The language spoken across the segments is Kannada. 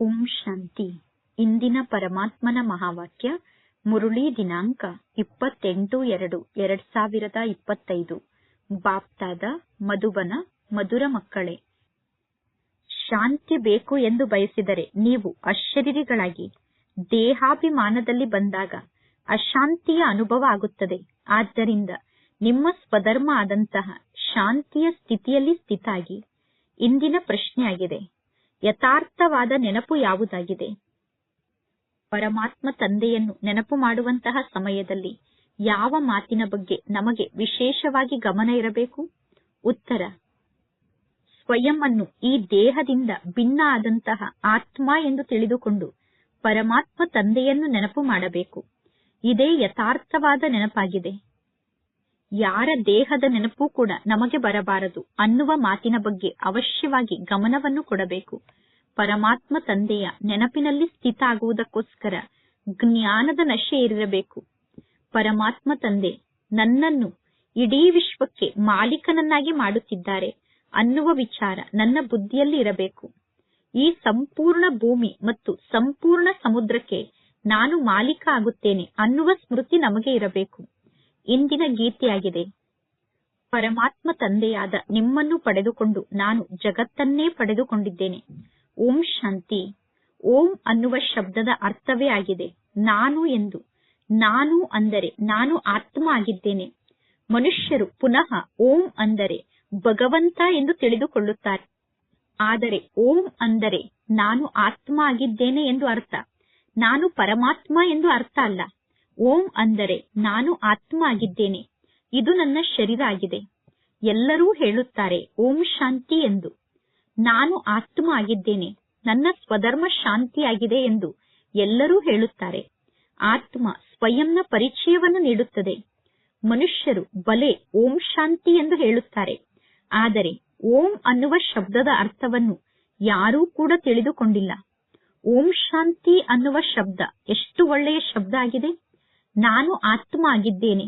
ಓಂ ಶಾಂತಿ. ಇಂದಿನ ಪರಮಾತ್ಮನ ಮಹಾವಾಕ್ಯ, ಮುರುಳಿ ದಿನಾಂಕ ಇಪ್ಪತ್ತೆಂಟು ಎರಡು ಎರಡ್ ಸಾವಿರದ ಇಪ್ಪತ್ತೈದು. ಬಾಪ್ತಾದ ಮಧುಬನ ಮಧುರ ಮಕ್ಕಳೇ. ಶಾಂತಿ ಬೇಕು ಎಂದು ಬಯಸಿದರೆ ನೀವು ಅಶರೀರಿಗಳಾಗಿ, ದೇಹಾಭಿಮಾನದಲ್ಲಿ ಬಂದಾಗ ಅಶಾಂತಿಯ ಅನುಭವ ಆಗುತ್ತದೆ. ಆದ್ದರಿಂದ ನಿಮ್ಮ ಸ್ವಧರ್ಮ ಆದಂತಹ ಶಾಂತಿಯ ಸ್ಥಿತಿಯಲ್ಲಿ ಸ್ಥಿತಾಗಿ ಇಂದಿನ ಪ್ರಶ್ನೆಯಾಗಿದೆ. ಯಥಾರ್ಥವಾದ ನೆನಪು ಯಾವುದಾಗಿದೆ? ಪರಮಾತ್ಮ ತಂದೆಯನ್ನು ನೆನಪು ಮಾಡುವಂತಹ ಸಮಯದಲ್ಲಿ ಯಾವ ಮಾತಿನ ಬಗ್ಗೆ ನಮಗೆ ವಿಶೇಷವಾಗಿ ಗಮನ ಇರಬೇಕು? ಉತ್ತರ, ಸ್ವಯಂ ಅನ್ನು ಈ ದೇಹದಿಂದ ಭಿನ್ನ ಆದಂತಹ ಆತ್ಮ ಎಂದು ತಿಳಿದುಕೊಂಡು ಪರಮಾತ್ಮ ತಂದೆಯನ್ನು ನೆನಪು ಮಾಡಬೇಕು. ಇದೇ ಯಥಾರ್ಥವಾದ ನೆನಪಾಗಿದೆ. ಯಾರ ದೇಹದ ನೆನಪು ಕೂಡ ನಮಗೆ ಬರಬಾರದು. ಅನ್ನುವ ಮಾತಿನ ಬಗ್ಗೆ ಅವಶ್ಯವಾಗಿ ಗಮನವನ್ನು ಕೊಡಬೇಕು. ಪರಮಾತ್ಮ ತಂದೆಯ ನೆನಪಿನಲ್ಲಿ ಸ್ಥಿತ ಆಗುವುದಕ್ಕೋಸ್ಕರ ಜ್ಞಾನದ ನಶೆ ಇರಬೇಕು ಪರಮಾತ್ಮ ತಂದೆ ನನ್ನನ್ನು ಇಡೀ ವಿಶ್ವಕ್ಕೆ ಮಾಲೀಕನನ್ನಾಗಿ ಮಾಡುತ್ತಿದ್ದಾರೆ ಅನ್ನುವ ವಿಚಾರ ನನ್ನ ಬುದ್ಧಿಯಲ್ಲಿ ಇರಬೇಕು. ಈ ಸಂಪೂರ್ಣ ಭೂಮಿ ಮತ್ತು ಸಂಪೂರ್ಣ ಸಮುದ್ರಕ್ಕೆ ನಾನು ಮಾಲೀಕ ಆಗುತ್ತೇನೆ ಅನ್ನುವ ಸ್ಮೃತಿ ನಮಗೆ ಇರಬೇಕು. ಇಂದಿನ ಗೀತೆಯಾಗಿದೆ. ಪರಮಾತ್ಮ ತಂದೆಯಾದ ನಿಮ್ಮನ್ನು ಪಡೆದುಕೊಂಡು ನಾನು ಜಗತ್ತನ್ನೇ ಪಡೆದುಕೊಂಡಿದ್ದೇನೆ. ಓಂ ಶಾಂತಿ. ಓಂ ಅನ್ನುವ ಶಬ್ದದ ಅರ್ಥವೇ ಆಗಿದೆ. ನಾನು ಎಂದು. ನಾನು ಅಂದರೆ ನಾನು ಆತ್ಮ ಆಗಿದ್ದೇನೆ. ಮನುಷ್ಯರು ಪುನಃ ಓಂ ಅಂದರೆ ಭಗವಂತ ಎಂದು ತಿಳಿದುಕೊಳ್ಳುತ್ತಾರೆ. ಆದರೆ ಓಂ ಅಂದರೆ ನಾನು ಆತ್ಮ ಆಗಿದ್ದೇನೆ ಎಂದು ಅರ್ಥ. ನಾನು ಪರಮಾತ್ಮ ಎಂದು ಅರ್ಥ ಅಲ್ಲ. ಓಂ ಅಂದರೆ ನಾನು ಆತ್ಮ ಆಗಿದ್ದೇನೆ ಇದು ನನ್ನ ಶರೀರ ಆಗಿದೆ. ಎಲ್ಲರೂ ಹೇಳುತ್ತಾರೆ ಓಂ ಶಾಂತಿ ಎಂದು. ನಾನು ಆತ್ಮ ಆಗಿದ್ದೇನೆ ನನ್ನ ಸ್ವಧರ್ಮ ಶಾಂತಿಯಾಗಿದೆ ಎಂದು ಎಲ್ಲರೂ ಹೇಳುತ್ತಾರೆ. ಆತ್ಮ ಸ್ವಯಂನ ಪರಿಚಯವನ್ನು ನೀಡುತ್ತದೆ. ಮನುಷ್ಯರು ಬಲೆ ಓಂ ಶಾಂತಿ ಎಂದು ಹೇಳುತ್ತಾರೆ. ಆದರೆ ಓಂ ಅನ್ನುವ ಶಬ್ದದ ಅರ್ಥವನ್ನು ಯಾರೂ ಕೂಡ ತಿಳಿದುಕೊಂಡಿಲ್ಲ. ಓಂ ಶಾಂತಿ ಅನ್ನುವ ಶಬ್ದ ಎಷ್ಟು ಒಳ್ಳೆಯ ಶಬ್ದ ಆಗಿದೆ? ನಾನು ಆತ್ಮ ಆಗಿದ್ದೇನೆ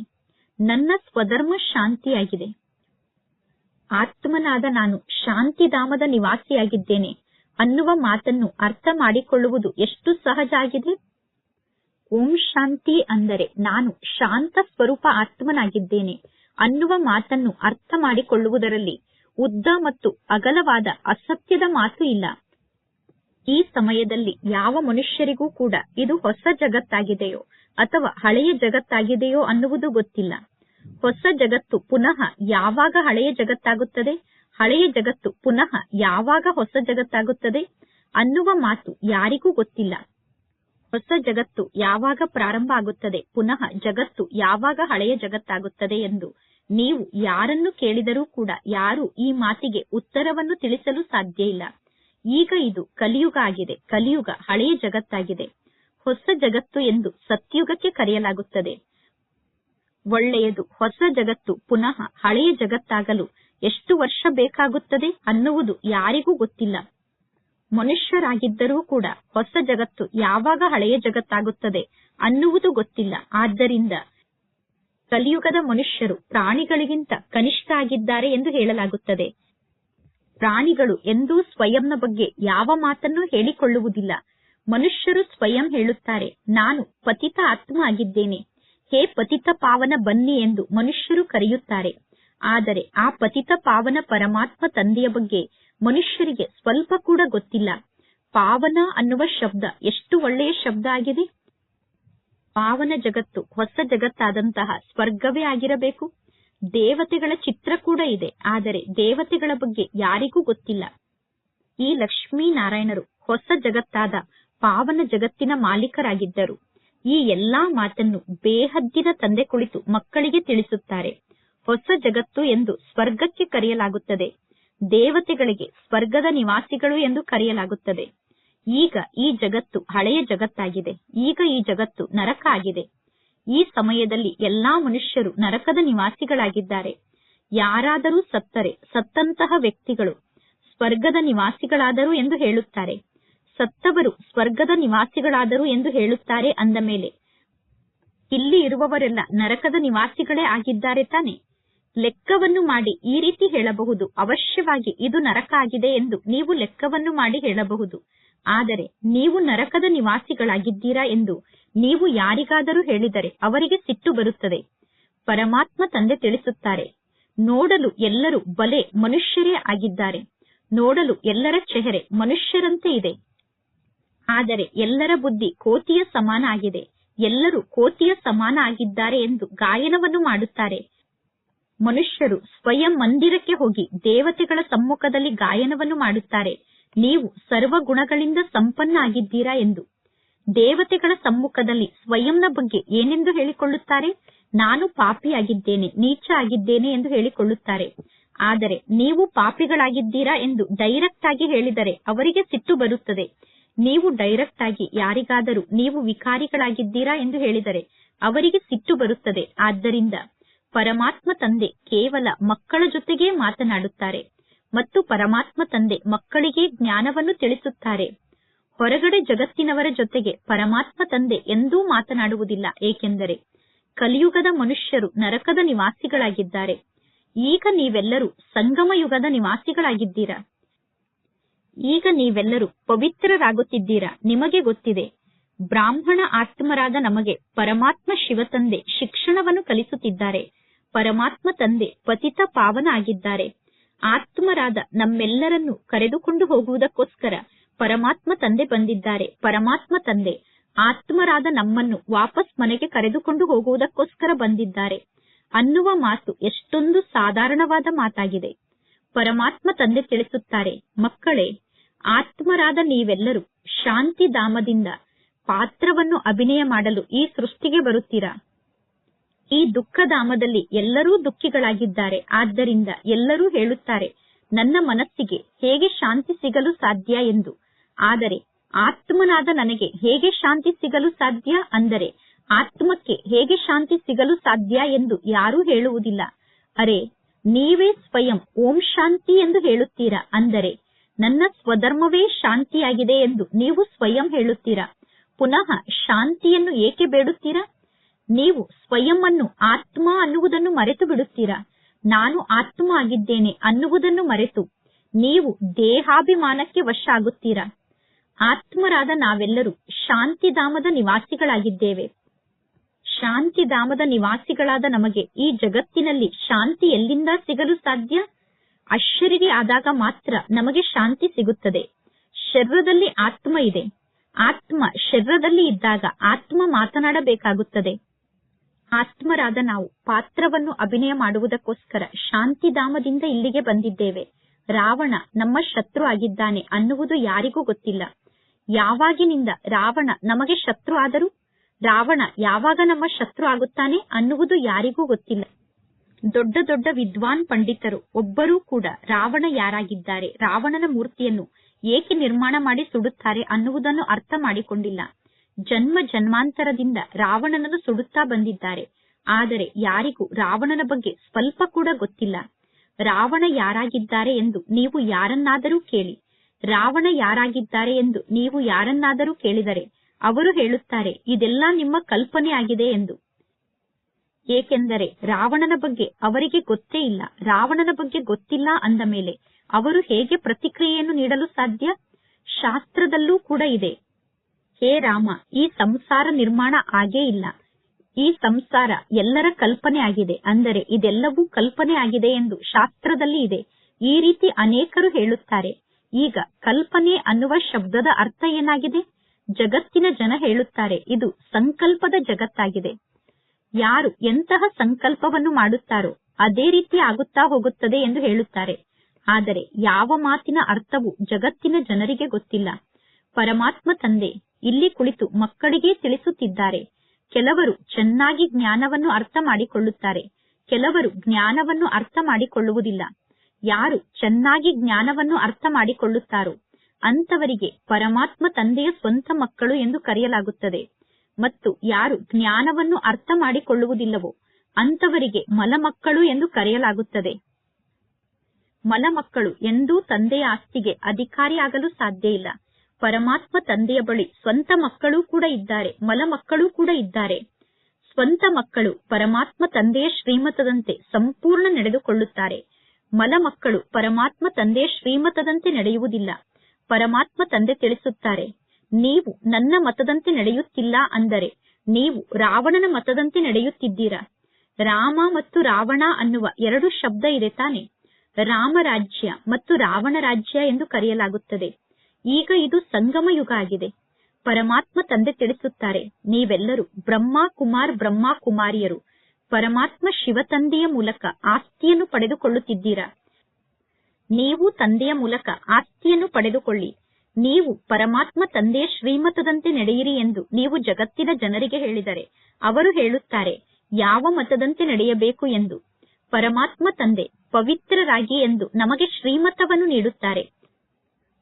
ನನ್ನ ಸ್ವಧರ್ಮ ಶಾಂತಿಯಾಗಿದೆ. ಆತ್ಮನಾದ ನಾನು ಶಾಂತಿಧಾಮದ ನಿವಾಸಿಯಾಗಿದ್ದೇನೆ ಅನ್ನುವ ಮಾತನ್ನು ಅರ್ಥ ಮಾಡಿಕೊಳ್ಳುವುದು ಎಷ್ಟು ಸಹಜ ಆಗಿದೆ? ಓಂ ಶಾಂತಿ ಅಂದರೆ ನಾನು ಶಾಂತ ಸ್ವರೂಪ ಆತ್ಮನಾಗಿದ್ದೇನೆ ಅನ್ನುವ ಮಾತನ್ನು ಅರ್ಥ ಮಾಡಿಕೊಳ್ಳುವುದರಲ್ಲಿ ಉದ್ದ ಮತ್ತು ಅಗಲವಾದ ಅಸತ್ಯದ ಮಾತು ಇಲ್ಲ. ಈ ಸಮಯದಲ್ಲಿ ಯಾವ ಮನುಷ್ಯರಿಗೂ ಕೂಡ ಇದು ಹೊಸ ಜಗತ್ತಾಗಿದೆಯೋ ಅಥವಾ ಹಳೆಯ ಜಗತ್ತಾಗಿದೆಯೋ ಅನ್ನುವುದು ಗೊತ್ತಿಲ್ಲ. ಹೊಸ ಜಗತ್ತು ಪುನಃ ಯಾವಾಗ ಹಳೆಯ ಜಗತ್ತಾಗುತ್ತದೆ? ಹಳೆಯ ಜಗತ್ತು ಪುನಃ ಯಾವಾಗ ಹೊಸ ಜಗತ್ತಾಗುತ್ತದೆ ಅನ್ನುವ ಮಾತು ಯಾರಿಗೂ ಗೊತ್ತಿಲ್ಲ. ಹೊಸ ಜಗತ್ತು ಯಾವಾಗ ಪ್ರಾರಂಭ ಆಗುತ್ತದೆ? ಪುನಃ ಜಗತ್ತು ಯಾವಾಗ ಹಳೆಯ ಜಗತ್ತಾಗುತ್ತದೆ ಎಂದು ನೀವು ಯಾರನ್ನು ಕೇಳಿದರೂ ಕೂಡ ಯಾರು ಈ ಮಾತಿಗೆ ಉತ್ತರವನ್ನು ತಿಳಿಸಲು ಸಾಧ್ಯ ಇಲ್ಲ. ಈಗ ಇದು ಕಲಿಯುಗ ಆಗಿದೆ. ಕಲಿಯುಗ ಹಳೆಯ ಜಗತ್ತಾಗಿದೆ. ಹೊಸ ಜಗತ್ತು ಎಂದು ಸತ್ಯುಗಕ್ಕೆ ಕರೆಯಲಾಗುತ್ತದೆ. ಒಳ್ಳೆಯದು, ಹೊಸ ಜಗತ್ತು ಪುನಃ ಹಳೆಯ ಜಗತ್ತಾಗಲು ಎಷ್ಟು ವರ್ಷ ಬೇಕಾಗುತ್ತದೆ ಅನ್ನುವುದು ಯಾರಿಗೂ ಗೊತ್ತಿಲ್ಲ. ಮನುಷ್ಯರಾಗಿದ್ದರೂ ಕೂಡ ಹೊಸ ಜಗತ್ತು ಯಾವಾಗ ಹಳೆಯ ಜಗತ್ತಾಗುತ್ತದೆ ಅನ್ನುವುದು ಗೊತ್ತಿಲ್ಲ. ಆದ್ದರಿಂದ ಕಲಿಯುಗದ ಮನುಷ್ಯರು ಪ್ರಾಣಿಗಳಿಗಿಂತ ಕನಿಷ್ಠ ಆಗಿದ್ದಾರೆ ಎಂದು ಹೇಳಲಾಗುತ್ತದೆ. ಪ್ರಾಣಿಗಳು ಎಂದೂ ಸ್ವಯಂನ ಬಗ್ಗೆ ಯಾವ ಮಾತನ್ನು ಹೇಳಿಕೊಳ್ಳುವುದಿಲ್ಲ. ಮನುಷ್ಯರು ಸ್ವಯಂ ಹೇಳುತ್ತಾರೆ, ನಾನು ಪತಿತ ಆತ್ಮ ಆಗಿದ್ದೇನೆ ಹೇ ಪತಿತ ಪಾವನ ಬನ್ನಿ ಎಂದು ಮನುಷ್ಯರು ಕರೆಯುತ್ತಾರೆ. ಆದರೆ ಆ ಪತಿತ ಪಾವನ ಪರಮಾತ್ಮ ತಂದೆಯ ಬಗ್ಗೆ ಮನುಷ್ಯರಿಗೆ ಸ್ವಲ್ಪ ಕೂಡ ಗೊತ್ತಿಲ್ಲ. ಪಾವನ ಅನ್ನುವ ಶಬ್ದ ಎಷ್ಟು ಒಳ್ಳೆಯ ಶಬ್ದ ಆಗಿದೆ? ಪಾವನ ಜಗತ್ತು, ಹೊಸ ಜಗತ್ತಾದಂತಹ ಸ್ವರ್ಗವೇ ಆಗಿರಬೇಕು. ದೇವತೆಗಳ ಚಿತ್ರ ಕೂಡ ಇದೆ. ಆದರೆ ದೇವತೆಗಳ ಬಗ್ಗೆ ಯಾರಿಗೂ ಗೊತ್ತಿಲ್ಲ. ಈ ಲಕ್ಷ್ಮೀನಾರಾಯಣರು ಹೊಸ ಜಗತ್ತಾದ ಪಾವನ ಜಗತ್ತಿನ ಮಾಲೀಕರಾಗಿದ್ದರು. ಈ ಎಲ್ಲಾ ಮಾತನ್ನು ಬೇಹದ್ದಿನ ತಂದೆ ಕುಳಿತು ಮಕ್ಕಳಿಗೆ ತಿಳಿಸುತ್ತಾರೆ. ಹೊಸ ಜಗತ್ತು ಎಂದು ಸ್ವರ್ಗಕ್ಕೆ ಕರೆಯಲಾಗುತ್ತದೆ. ದೇವತೆಗಳಿಗೆ ಸ್ವರ್ಗದ ನಿವಾಸಿಗಳು ಎಂದು ಕರೆಯಲಾಗುತ್ತದೆ. ಈಗ ಈ ಜಗತ್ತು ಹಳೆಯ ಜಗತ್ತಾಗಿದೆ. ಈಗ ಈ ಜಗತ್ತು ನರಕ ಆಗಿದೆ. ಈ ಸಮಯದಲ್ಲಿ ಎಲ್ಲಾ ಮನುಷ್ಯರು ನರಕದ ನಿವಾಸಿಗಳಾಗಿದ್ದಾರೆ. ಯಾರಾದರೂ ಸತ್ತರೆ, ಸತ್ತಂತಹ ವ್ಯಕ್ತಿಗಳು ಸ್ವರ್ಗದ ನಿವಾಸಿಗಳಾದರು ಎಂದು ಹೇಳುತ್ತಾರೆ. ಸತ್ತವರು ಸ್ವರ್ಗದ ನಿವಾಸಿಗಳಾದರು ಎಂದು ಹೇಳುತ್ತಾರೆ ಅಂದ ಮೇಲೆ, ಇಲ್ಲಿ ಇರುವವರೆಲ್ಲ ನರಕದ ನಿವಾಸಿಗಳೇ ಆಗಿದ್ದಾರೆ ತಾನೆ? ಲೆಕ್ಕವನ್ನು ಮಾಡಿ ಈ ರೀತಿ ಹೇಳಬಹುದು, ಅವಶ್ಯವಾಗಿ ಇದು ನರಕ ಆಗಿದೆ ಎಂದು ನೀವು ಲೆಕ್ಕವನ್ನು ಮಾಡಿ ಹೇಳಬಹುದು. ಆದರೆ ನೀವು ನರಕದ ನಿವಾಸಿಗಳಾಗಿದ್ದೀರಾ ಎಂದು ನೀವು ಯಾರಿಗಾದರೂ ಹೇಳಿದರೆ ಅವರಿಗೆ ಸಿಟ್ಟು ಬರುತ್ತದೆ. ಪರಮಾತ್ಮ ತಂದೆ ತಿಳಿಸುತ್ತಾರೆ, ನೋಡಲು ಎಲ್ಲರೂ ಬಲೆ ಮನುಷ್ಯರೇ ಆಗಿದ್ದಾರೆ, ನೋಡಲು ಎಲ್ಲರ ಚೆಹರೆ ಮನುಷ್ಯರಂತೆ ಇದೆ. ಆದರೆ ಎಲ್ಲರ ಬುದ್ಧಿ ಕೋತಿಯ ಸಮಾನ ಆಗಿದೆ, ಎಲ್ಲರೂ ಕೋತಿಯ ಸಮಾನ ಆಗಿದ್ದಾರೆ ಎಂದು ಗಾಯನವನ್ನು ಮಾಡುತ್ತಾರೆ. ಮನುಷ್ಯರು ಸ್ವಯಂ ಮಂದಿರಕ್ಕೆ ಹೋಗಿ ದೇವತೆಗಳ ಸಮ್ಮುಖದಲ್ಲಿ ಗಾಯನವನ್ನು ಮಾಡುತ್ತಾರೆ. ನೀವು ಸರ್ವ ಗುಣಗಳಿಂದ ಸಂಪನ್ನ ಆಗಿದ್ದೀರಾ ಎಂದು. ದೇವತೆಗಳ ಸಮ್ಮುಖದಲ್ಲಿ ಸ್ವಯಂನ ಬಗ್ಗೆ ಏನೆಂದು ಹೇಳಿಕೊಳ್ಳುತ್ತಾರೆ? ನಾನು ಪಾಪಿಯಾಗಿದ್ದೇನೆ, ನೀಚ ಆಗಿದ್ದೇನೆ ಎಂದು ಹೇಳಿಕೊಳ್ಳುತ್ತಾರೆ. ಆದರೆ ನೀವು ಪಾಪಿಗಳಾಗಿದ್ದೀರಾ ಎಂದು ಡೈರೆಕ್ಟ್ ಆಗಿ ಹೇಳಿದರೆ ಅವರಿಗೆ ಸಿಟ್ಟು ಬರುತ್ತದೆ. ನೀವು ಡೈರೆಕ್ಟ್ ಆಗಿ ಯಾರಿಗಾದರೂ ನೀವು ವಿಕಾರಿಗಳಾಗಿದ್ದೀರಾ ಎಂದು ಹೇಳಿದರೆ ಅವರಿಗೆ ಸಿಟ್ಟು ಬರುತ್ತದೆ. ಆದ್ದರಿಂದ ಪರಮಾತ್ಮ ತಂದೆ ಕೇವಲ ಮಕ್ಕಳ ಜೊತೆಗೇ ಮಾತನಾಡುತ್ತಾರೆ ಮತ್ತು ಪರಮಾತ್ಮ ತಂದೆ ಮಕ್ಕಳಿಗೆ ಜ್ಞಾನವನ್ನು ತಿಳಿಸುತ್ತಾರೆ. ಹೊರಗಡೆ ಜಗತ್ತಿನವರ ಜೊತೆಗೆ ಪರಮಾತ್ಮ ತಂದೆ ಎಂದೂ ಮಾತನಾಡುವುದಿಲ್ಲ. ಏಕೆಂದರೆ ಕಲಿಯುಗದ ಮನುಷ್ಯರು ನರಕದ ನಿವಾಸಿಗಳಾಗಿದ್ದಾರೆ. ಈಗ ನೀವೆಲ್ಲರೂ ಸಂಗಮ ಯುಗದ ನಿವಾಸಿಗಳಾಗಿದ್ದೀರಾ? ಈಗ ನೀವೆಲ್ಲರೂ ಪವಿತ್ರರಾಗುತ್ತಿದ್ದೀರಾ? ನಿಮಗೆ ಗೊತ್ತಿದೆ, ಬ್ರಾಹ್ಮಣ ಆತ್ಮರಾದ ನಮಗೆ ಪರಮಾತ್ಮ ಶಿವತಂದೆ ಶಿಕ್ಷಣವನ್ನು ಕಲಿಸುತ್ತಿದ್ದಾರೆ. ಪರಮಾತ್ಮ ತಂದೆ ಪತಿತ ಪಾವನ ಆಗಿದ್ದಾರೆ. ಆತ್ಮರಾದ ನಮ್ಮೆಲ್ಲರನ್ನು ಕರೆದುಕೊಂಡು ಹೋಗುವುದಕ್ಕೋಸ್ಕರ ಪರಮಾತ್ಮ ತಂದೆ ಬಂದಿದ್ದಾರೆ. ಪರಮಾತ್ಮ ತಂದೆ. ಆತ್ಮರಾದ ನಮ್ಮನ್ನು ವಾಪಸ್ ಮನೆಗೆ ಕರೆದುಕೊಂಡು ಹೋಗುವುದಕ್ಕೋಸ್ಕರ ಬಂದಿದ್ದಾರೆ. ಅನ್ನುವ ಮಾತು ಎಷ್ಟೊಂದು ಸಾಧಾರಣವಾದ ಮಾತಾಗಿದೆ. ಪರಮಾತ್ಮ ತಂದೆ ತಿಳಿಸುತ್ತಾರೆ, ಮಕ್ಕಳೇ, ಆತ್ಮರಾದ ನೀವೆಲ್ಲರೂ ಶಾಂತಿಧಾಮದಿಂದ ಪಾತ್ರವನ್ನು ಅಭಿನಯ ಮಾಡಲು ಈ ಸೃಷ್ಟಿಗೆ ಬರುತ್ತೀರಾ? ಈ ದುಃಖಧಾಮದಲ್ಲಿ ಎಲ್ಲರೂ ದುಃಖಿಗಳಾಗಿದ್ದಾರೆ. ಆದ್ದರಿಂದ ಎಲ್ಲರೂ ಹೇಳುತ್ತಾರೆ, ನನ್ನ ಮನಸ್ಸಿಗೆ ಹೇಗೆ ಶಾಂತಿ ಸಿಗಲು ಸಾಧ್ಯ? ಎಂದು. ಆದರೆ ಆತ್ಮನಾದ ನನಗೆ ಹೇಗೆ ಶಾಂತಿ ಸಿಗಲು ಸಾಧ್ಯ ಅಂದರೆ ಆತ್ಮಕ್ಕೆ ಹೇಗೆ ಶಾಂತಿ ಸಿಗಲು ಸಾಧ್ಯ ಎಂದು ಯಾರೂ ಹೇಳುವುದಿಲ್ಲ. ಅರೆ, ನೀವೇ ಸ್ವಯಂ ಓಂ ಶಾಂತಿ ಎಂದು ಹೇಳುತ್ತೀರಾ? ಅಂದರೆ, ನನ್ನ ಸ್ವಧರ್ಮವೇ ಶಾಂತಿಯಾಗಿದೆ ಎಂದು ನೀವು ಸ್ವಯಂ ಹೇಳುತ್ತೀರಾ? ಪುನಃ ಶಾಂತಿಯನ್ನು ಏಕೆ ಬೇಡುತ್ತೀರಾ? ನೀವು ಸ್ವಯಂ ಅನ್ನು ಆತ್ಮ ಅನ್ನುವುದನ್ನು ಮರೆತು ಬಿಡುತ್ತೀರಾ? ನಾನು ಆತ್ಮ ಆಗಿದ್ದೇನೆ ಅನ್ನುವುದನ್ನು ಮರೆತು ನೀವು ದೇಹಾಭಿಮಾನಕ್ಕೆ ವಶ ಆಗುತ್ತೀರಾ ಆತ್ಮರಾದ ನಾವೆಲ್ಲರೂ ಶಾಂತಿಧಾಮದ ನಿವಾಸಿಗಳಾಗಿದ್ದೇವೆ. ಶಾಂತಿಧಾಮದ ನಿವಾಸಿಗಳಾದ ನಮಗೆ ಈ ಜಗತ್ತಿನಲ್ಲಿ ಶಾಂತಿ ಎಲ್ಲಿಂದ ಸಿಗಲು ಸಾಧ್ಯ? ಅಶರೀರಿ ಆದಾಗ ಮಾತ್ರ ನಮಗೆ ಶಾಂತಿ ಸಿಗುತ್ತದೆ. ಶರೀರದಲ್ಲಿ ಆತ್ಮ ಇದೆ. ಆತ್ಮ ಶರೀರದಲ್ಲಿ ಇದ್ದಾಗ ಆತ್ಮ ಮಾತನಾಡಬೇಕಾಗುತ್ತದೆ. ಆತ್ಮರಾದ ನಾವು ಪಾತ್ರವನ್ನು ಅಭಿನಯ ಮಾಡುವುದಕ್ಕೋಸ್ಕರ ಶಾಂತಿಧಾಮದಿಂದ ಇಲ್ಲಿಗೆ ಬಂದಿದ್ದೇವೆ. ರಾವಣ ನಮ್ಮ ಶತ್ರು ಆಗಿದ್ದಾನೆ ಅನ್ನುವುದು ಯಾರಿಗೂ ಗೊತ್ತಿಲ್ಲ. ಯಾವಾಗಿನಿಂದ ರಾವಣ ನಮಗೆ ಶತ್ರು ಆದರೂ? ರಾವಣ ಯಾವಾಗ ನಮ್ಮ ಶತ್ರು ಆಗುತ್ತಾನೆ ಅನ್ನುವುದು ಯಾರಿಗೂ ಗೊತ್ತಿಲ್ಲ. ದೊಡ್ಡ ದೊಡ್ಡ ವಿದ್ವಾನ್ ಪಂಡಿತರು ಒಬ್ಬರೂ ಕೂಡ ರಾವಣ ಯಾರಾಗಿದ್ದಾರೆ, ರಾವಣನ ಮೂರ್ತಿಯನ್ನು ಏಕೆ ನಿರ್ಮಾಣ ಮಾಡಿ ಸುಡುತ್ತಾರೆ ಅನ್ನುವುದನ್ನು ಅರ್ಥ ಮಾಡಿಕೊಂಡಿಲ್ಲ. ಜನ್ಮ ಜನ್ಮಾಂತರದಿಂದ ರಾವಣನನ್ನು ಸುಡುತ್ತಾ ಬಂದಿದ್ದಾರೆ. ಆದರೆ ಯಾರಿಗೂ ರಾವಣನ ಬಗ್ಗೆ ಸ್ವಲ್ಪ ಕೂಡ ಗೊತ್ತಿಲ್ಲ. ರಾವಣ ಯಾರಾಗಿದ್ದಾರೆ ಎಂದು ನೀವು ಯಾರನ್ನಾದರೂ ಕೇಳಿ ರಾವಣ ಯಾರಾಗಿದ್ದಾರೆ ಎಂದು ನೀವು ಯಾರನ್ನಾದರೂ ಕೇಳಿದರೆ ಅವರು ಹೇಳುತ್ತಾರೆ, ಇದೆಲ್ಲ ನಿಮ್ಮ ಕಲ್ಪನೆ ಆಗಿದೆ ಎಂದು. ಏಕೆಂದರೆ ರಾವಣನ ಬಗ್ಗೆ ಅವರಿಗೆ ಗೊತ್ತೇ ಇಲ್ಲ, ರಾವಣನ ಬಗ್ಗೆ ಗೊತ್ತಿಲ್ಲ ಅಂದ ಮೇಲೆ ಅವರು ಹೇಗೆ ಪ್ರತಿಕ್ರಿಯೆಯನ್ನು ನೀಡಲು ಸಾಧ್ಯ? ಶಾಸ್ತ್ರದಲ್ಲೂ ಕೂಡ ಇದೆ. ಹೇ ರಾಮ, ಈ ಸಂಸಾರ ನಿರ್ಮಾಣ ಆಗೇ ಇಲ್ಲ. ಈ ಸಂಸಾರ ಎಲ್ಲರ ಕಲ್ಪನೆ ಆಗಿದೆ, ಅಂದರೆ ಇದೆಲ್ಲವೂ ಕಲ್ಪನೆ ಆಗಿದೆ ಎಂದು ಶಾಸ್ತ್ರದಲ್ಲಿ ಇದೆ. ಈ ರೀತಿ ಅನೇಕರು ಹೇಳುತ್ತಾರೆ ಈಗ ಕಲ್ಪನೆ ಅನ್ನುವ ಶಬ್ದದ ಅರ್ಥ ಏನಾಗಿದೆ? ಜಗತ್ತಿನ ಜನ ಹೇಳುತ್ತಾರೆ, ಇದು ಸಂಕಲ್ಪದ ಜಗತ್ತಾಗಿದೆ. ಯಾರು ಎಂತಹ ಸಂಕಲ್ಪವನ್ನು ಮಾಡುತ್ತಾರೋ ಅದೇ ರೀತಿ ಆಗುತ್ತಾ ಹೋಗುತ್ತದೆ ಎಂದು ಹೇಳುತ್ತಾರೆ. ಆದರೆ ಯಾವ ಮಾತಿನ ಅರ್ಥವು ಜಗತ್ತಿನ ಜನರಿಗೆ ಗೊತ್ತಿಲ್ಲ. ಪರಮಾತ್ಮ ತಂದೆ ಇಲ್ಲಿ ಕುಳಿತು ಮಕ್ಕಳಿಗೆ ತಿಳಿಸುತ್ತಿದ್ದಾರೆ. ಕೆಲವರು ಚೆನ್ನಾಗಿ ಜ್ಞಾನವನ್ನು ಅರ್ಥ ಮಾಡಿಕೊಳ್ಳುತ್ತಾರೆ. ಕೆಲವರು ಜ್ಞಾನವನ್ನು ಅರ್ಥ ಮಾಡಿಕೊಳ್ಳುವುದಿಲ್ಲ. ಯಾರು ಚೆನ್ನಾಗಿ ಜ್ಞಾನವನ್ನು ಅರ್ಥ ಮಾಡಿಕೊಳ್ಳುತ್ತಾರೋ ಅಂತವರಿಗೆ ಪರಮಾತ್ಮ ತಂದೆಯ ಸ್ವಂತ ಮಕ್ಕಳು ಎಂದು ಕರೆಯಲಾಗುತ್ತದೆ. ಮತ್ತು ಯಾರು ಜ್ಞಾನವನ್ನು ಅರ್ಥ ಮಾಡಿಕೊಳ್ಳುವುದಿಲ್ಲವೋ ಅಂತವರಿಗೆ ಮಲಮಕ್ಕಳು ಎಂದು ಕರೆಯಲಾಗುತ್ತದೆ. ಮಲಮಕ್ಕಳು ಎಂದೂ ತಂದೆಯ ಆಸ್ತಿಗೆ ಅಧಿಕಾರಿಯಾಗಲು ಸಾಧ್ಯ ಇಲ್ಲ. ಪರಮಾತ್ಮ ತಂದೆಯ ಬಳಿ ಸ್ವಂತ ಮಕ್ಕಳು ಕೂಡ ಇದ್ದಾರೆ, ಮಲಮಕ್ಕಳೂ ಕೂಡ ಇದ್ದಾರೆ. ಸ್ವಂತ ಮಕ್ಕಳು ಪರಮಾತ್ಮ ತಂದೆಯ ಶ್ರೀಮತದಂತೆ ಸಂಪೂರ್ಣ ನಡೆದುಕೊಳ್ಳುತ್ತಾರೆ. ಮಲಮಕ್ಕಳು ಪರಮಾತ್ಮ ತಂದೆ ಶ್ರೀಮತದಂತೆ ನಡೆಯುವುದಿಲ್ಲ. ಪರಮಾತ್ಮ ತಂದೆ ತಿಳಿಸುತ್ತಾರೆ, ನೀವು ನನ್ನ ಮತದಂತೆ ನಡೆಯುತ್ತಿಲ್ಲ ಅಂದರೆ ನೀವು ರಾವಣನ ಮತದಂತೆ ನಡೆಯುತ್ತಿದ್ದೀರಾ. ರಾಮ ಮತ್ತು ರಾವಣ ಅನ್ನುವ ಎರಡು ಶಬ್ದ ಇದೆ ತಾನೆ. ರಾಮರಾಜ್ಯ ಮತ್ತು ರಾವಣ ರಾಜ್ಯ ಎಂದು ಕರೆಯಲಾಗುತ್ತದೆ. ಈಗ ಇದು ಸಂಗಮ ಯುಗ ಆಗಿದೆ. ಪರಮಾತ್ಮ ತಂದೆ ತಿಳಿಸುತ್ತಾರೆ, ನೀವೆಲ್ಲರೂ ಬ್ರಹ್ಮ ಕುಮಾರ್ ಬ್ರಹ್ಮ ಕುಮಾರಿಯರು. ಪರಮಾತ್ಮ ಶಿವ ತಂದೆಯ ಮೂಲಕ ಆಸ್ತಿಯನ್ನು ಪಡೆದುಕೊಳ್ಳುತ್ತಿದ್ದೀರಾ? ನೀವು ತಂದೆಯ ಮೂಲಕ ಆಸ್ತಿಯನ್ನು ಪಡೆದುಕೊಳ್ಳಿ. ನೀವು ಪರಮಾತ್ಮ ತಂದೆಯ ಶ್ರೀಮತದಂತೆ ನಡೆಯಿರಿ ಎಂದು ನೀವು ಜಗತ್ತಿನ ಜನರಿಗೆ ಹೇಳಿದರೆ, ಅವರು ಹೇಳುತ್ತಾರೆ, ಯಾವ ಮತದಂತೆ ನಡೆಯಬೇಕು ಎಂದು. ಪರಮಾತ್ಮ ತಂದೆ ಪವಿತ್ರರಾಗಿ ಎಂದು ನಮಗೆ ಶ್ರೀಮತವನ್ನು ನೀಡುತ್ತಾರೆ.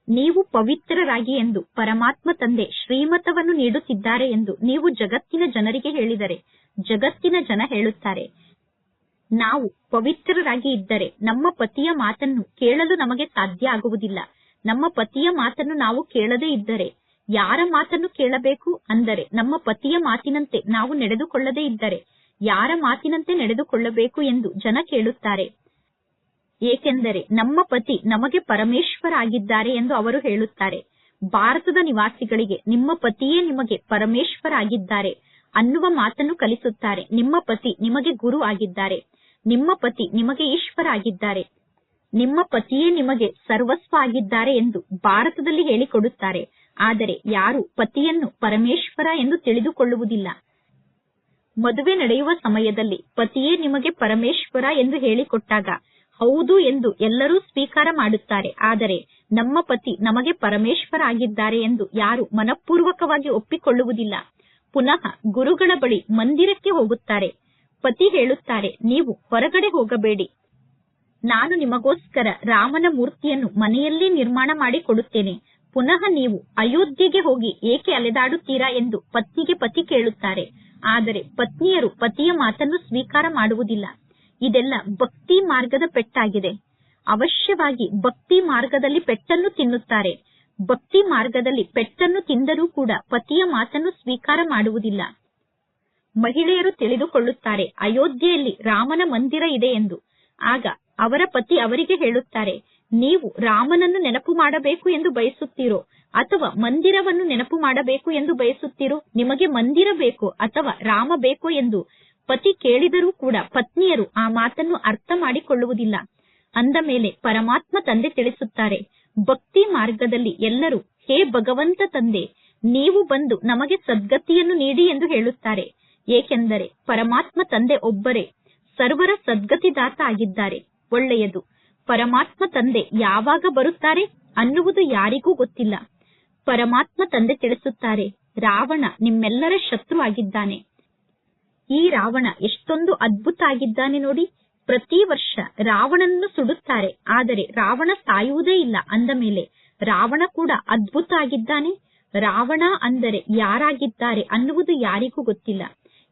ನೀವು ಪವಿತ್ರರಾಗಿ ಎಂದು ಪರಮಾತ್ಮ ತಂದೆ ಶ್ರೀಮತವನ್ನು ನೀಡುತ್ತಿದ್ದಾರೆ ಎಂದು ನೀವು ಜಗತ್ತಿನ ಜನರಿಗೆ ಹೇಳಿದರೆ, ಜಗತ್ತಿನ ಜನ ಹೇಳುತ್ತಾರೆ, ನಾವು ಪವಿತ್ರರಾಗಿ ಇದ್ದರೆ ನಮ್ಮ ಪತಿಯ ಮಾತನ್ನು ಕೇಳಲು ನಮಗೆ ಸಾಧ್ಯ ಆಗುವುದಿಲ್ಲ. ನಮ್ಮ ಪತಿಯ ಮಾತನ್ನು ನಾವು ಕೇಳದೇ ಇದ್ದರೆ ಯಾರ ಮಾತನ್ನು ಕೇಳಬೇಕು? ಅಂದರೆ ನಮ್ಮ ಪತಿಯ ಮಾತಿನಂತೆ ನಾವು ನಡೆದುಕೊಳ್ಳದೇ ಇದ್ದರೆ ಯಾರ ಮಾತಿನಂತೆ ನಡೆದುಕೊಳ್ಳಬೇಕು ಎಂದು ಜನ ಕೇಳುತ್ತಾರೆ. ಏಕೆಂದರೆ ನಮ್ಮ ಪತಿ ನಮಗೆ ಪರಮೇಶ್ವರ ಆಗಿದ್ದಾರೆ ಎಂದು ಅವರು ಹೇಳುತ್ತಾರೆ. ಭಾರತದ ನಿವಾಸಿಗಳಿಗೆ ನಿಮ್ಮ ಪತಿಯೇ ನಿಮಗೆ ಪರಮೇಶ್ವರ ಆಗಿದ್ದಾರೆ ಅನ್ನುವ ಮಾತನ್ನು ಕಲಿಸುತ್ತಾರೆ. ನಿಮ್ಮ ಪತಿ ನಿಮಗೆ ಗುರು ಆಗಿದ್ದಾರೆ. ನಿಮ್ಮ ಪತಿ ನಿಮಗೆ ಈಶ್ವರ ಆಗಿದ್ದಾರೆ ನಿಮ್ಮ ಪತಿಯೇ ನಿಮಗೆ ಸರ್ವಸ್ವ ಆಗಿದ್ದಾರೆ ಎಂದು ಭಾರತದಲ್ಲಿ ಹೇಳಿಕೊಡುತ್ತಾರೆ. ಆದರೆ ಯಾರು ಪತಿಯನ್ನು ಪರಮೇಶ್ವರ ಎಂದು ತಿಳಿದುಕೊಳ್ಳುವುದಿಲ್ಲ? ಮದುವೆ ನಡೆಯುವ ಸಮಯದಲ್ಲಿ ಪತಿಯೇ ನಿಮಗೆ ಪರಮೇಶ್ವರ ಎಂದು ಹೇಳಿಕೊಟ್ಟಾಗ ಹೌದು ಎಂದು ಎಲ್ಲರೂ ಸ್ವೀಕಾರ ಮಾಡುತ್ತಾರೆ. ಆದರೆ ನಮ್ಮ ಪತಿ ನಮಗೆ ಪರಮೇಶ್ವರ ಆಗಿದ್ದಾರೆ ಎಂದು ಯಾರು ಮನಪೂರ್ವಕವಾಗಿ ಒಪ್ಪಿಕೊಳ್ಳುವುದಿಲ್ಲ. ಪುನಃ ಗುರುಗಳ ಬಳಿ ಮಂದಿರಕ್ಕೆ ಹೋಗುತ್ತಾರೆ. ಪತಿ ಹೇಳುತ್ತಾರೆ, ನೀವು ಹೊರಗಡೆ ಹೋಗಬೇಡಿ. ನಾನು ನಿಮಗೋಸ್ಕರ ರಾಮನ ಮೂರ್ತಿಯನ್ನು ಮನೆಯಲ್ಲೇ ನಿರ್ಮಾಣ ಮಾಡಿ ಕೊಡುತ್ತೇನೆ ಪುನಃ ನೀವು ಅಯೋಧ್ಯೆಗೆ ಹೋಗಿ ಏಕೆ ಅಲೆದಾಡುತ್ತೀರಾ ಎಂದು ಪತ್ನಿಗೆ ಪತಿ ಕೇಳುತ್ತಾರೆ. ಆದರೆ ಪತ್ನಿಯರು ಪತಿಯ ಮಾತನ್ನು ಸ್ವೀಕಾರ ಮಾಡುವುದಿಲ್ಲ. ಇದೆಲ್ಲ ಭಕ್ತಿ ಮಾರ್ಗದ ಪೆಟ್ಟಾಗಿದೆ. ಅವಶ್ಯವಾಗಿ ಭಕ್ತಿ ಮಾರ್ಗದಲ್ಲಿ ಪೆಟ್ಟನ್ನು ತಿನ್ನುತ್ತಾರೆ. ಭಕ್ತಿ ಮಾರ್ಗದಲ್ಲಿ ಪೆಟ್ಟನ್ನು ತಿಂದರೂ ಕೂಡ ಪತಿಯ ಮಾತನ್ನು ಸ್ವೀಕಾರ ಮಾಡುವುದಿಲ್ಲ. ಮಹಿಳೆಯರು ತಿಳಿದುಕೊಳ್ಳುತ್ತಾರೆ, ಅಯೋಧ್ಯೆಯಲ್ಲಿ ರಾಮನ ಮಂದಿರ ಇದೆ ಎಂದು. ಆಗ ಅವರ ಪತಿ ಅವರಿಗೆ ಹೇಳುತ್ತಾರೆ, ನೀವು ರಾಮನನ್ನು ನೆನಪು ಮಾಡಬೇಕು ಎಂದು ಬಯಸುತ್ತೀರೋ, ಅಥವಾ ಮಂದಿರವನ್ನು ನೆನಪು ಮಾಡಬೇಕು ಎಂದು ಬಯಸುತ್ತೀರೋ, ನಿಮಗೆ ಮಂದಿರ ಬೇಕೋ ಅಥವಾ ರಾಮ ಬೇಕೋ ಎಂದು ಪತಿ ಕೇಳಿದರೂ ಕೂಡ ಪತ್ನಿಯರು ಆ ಮಾತನ್ನು ಅರ್ಥ ಮಾಡಿಕೊಳ್ಳುವುದಿಲ್ಲ. ಅಂದ ಮೇಲೆ ಪರಮಾತ್ಮ ತಂದೆ ತಿಳಿಸುತ್ತಾರೆ, ಭಕ್ತಿ ಮಾರ್ಗದಲ್ಲಿ ಎಲ್ಲರೂ, ಹೇ ಭಗವಂತ ತಂದೆ, ನೀವು ಬಂದು ನಮಗೆ ಸದ್ಗತಿಯನ್ನು ನೀಡಿ ಎಂದು ಹೇಳುತ್ತಾರೆ. ಏಕೆಂದರೆ ಪರಮಾತ್ಮ ತಂದೆ ಒಬ್ಬರೇ, ಸರ್ವರ ಸದ್ಗತಿದಾತ ಆಗಿದ್ದಾರೆ. ಒಳ್ಳೆಯದು. ಪರಮಾತ್ಮ ತಂದೆ ಯಾವಾಗ ಬರುತ್ತಾರೆ ಅನ್ನುವುದು ಯಾರಿಗೂ ಗೊತ್ತಿಲ್ಲ. ಪರಮಾತ್ಮ ತಂದೆ ತಿಳಿಸುತ್ತಾರೆ, ರಾವಣ ನಿಮ್ಮೆಲ್ಲರ ಶತ್ರು ಆಗಿದ್ದಾನೆ. ಈ ರಾವಣ ಎಷ್ಟೊಂದು ಅದ್ಭುತ ಆಗಿದ್ದಾನೆ ನೋಡಿ. ಪ್ರತಿ ವರ್ಷ ರಾವಣನನ್ನು ಸುಡುತ್ತಾರೆ. ಆದರೆ ರಾವಣ ಸಾಯುವುದೇ ಇಲ್ಲ ಅಂದ ಮೇಲೆ ರಾವಣ ಕೂಡ ಅದ್ಭುತ ಆಗಿದ್ದಾನೆ ರಾವಣ ಅಂದರೆ ಯಾರಾಗಿದ್ದಾರೆ ಅನ್ನುವುದು ಯಾರಿಗೂ ಗೊತ್ತಿಲ್ಲ.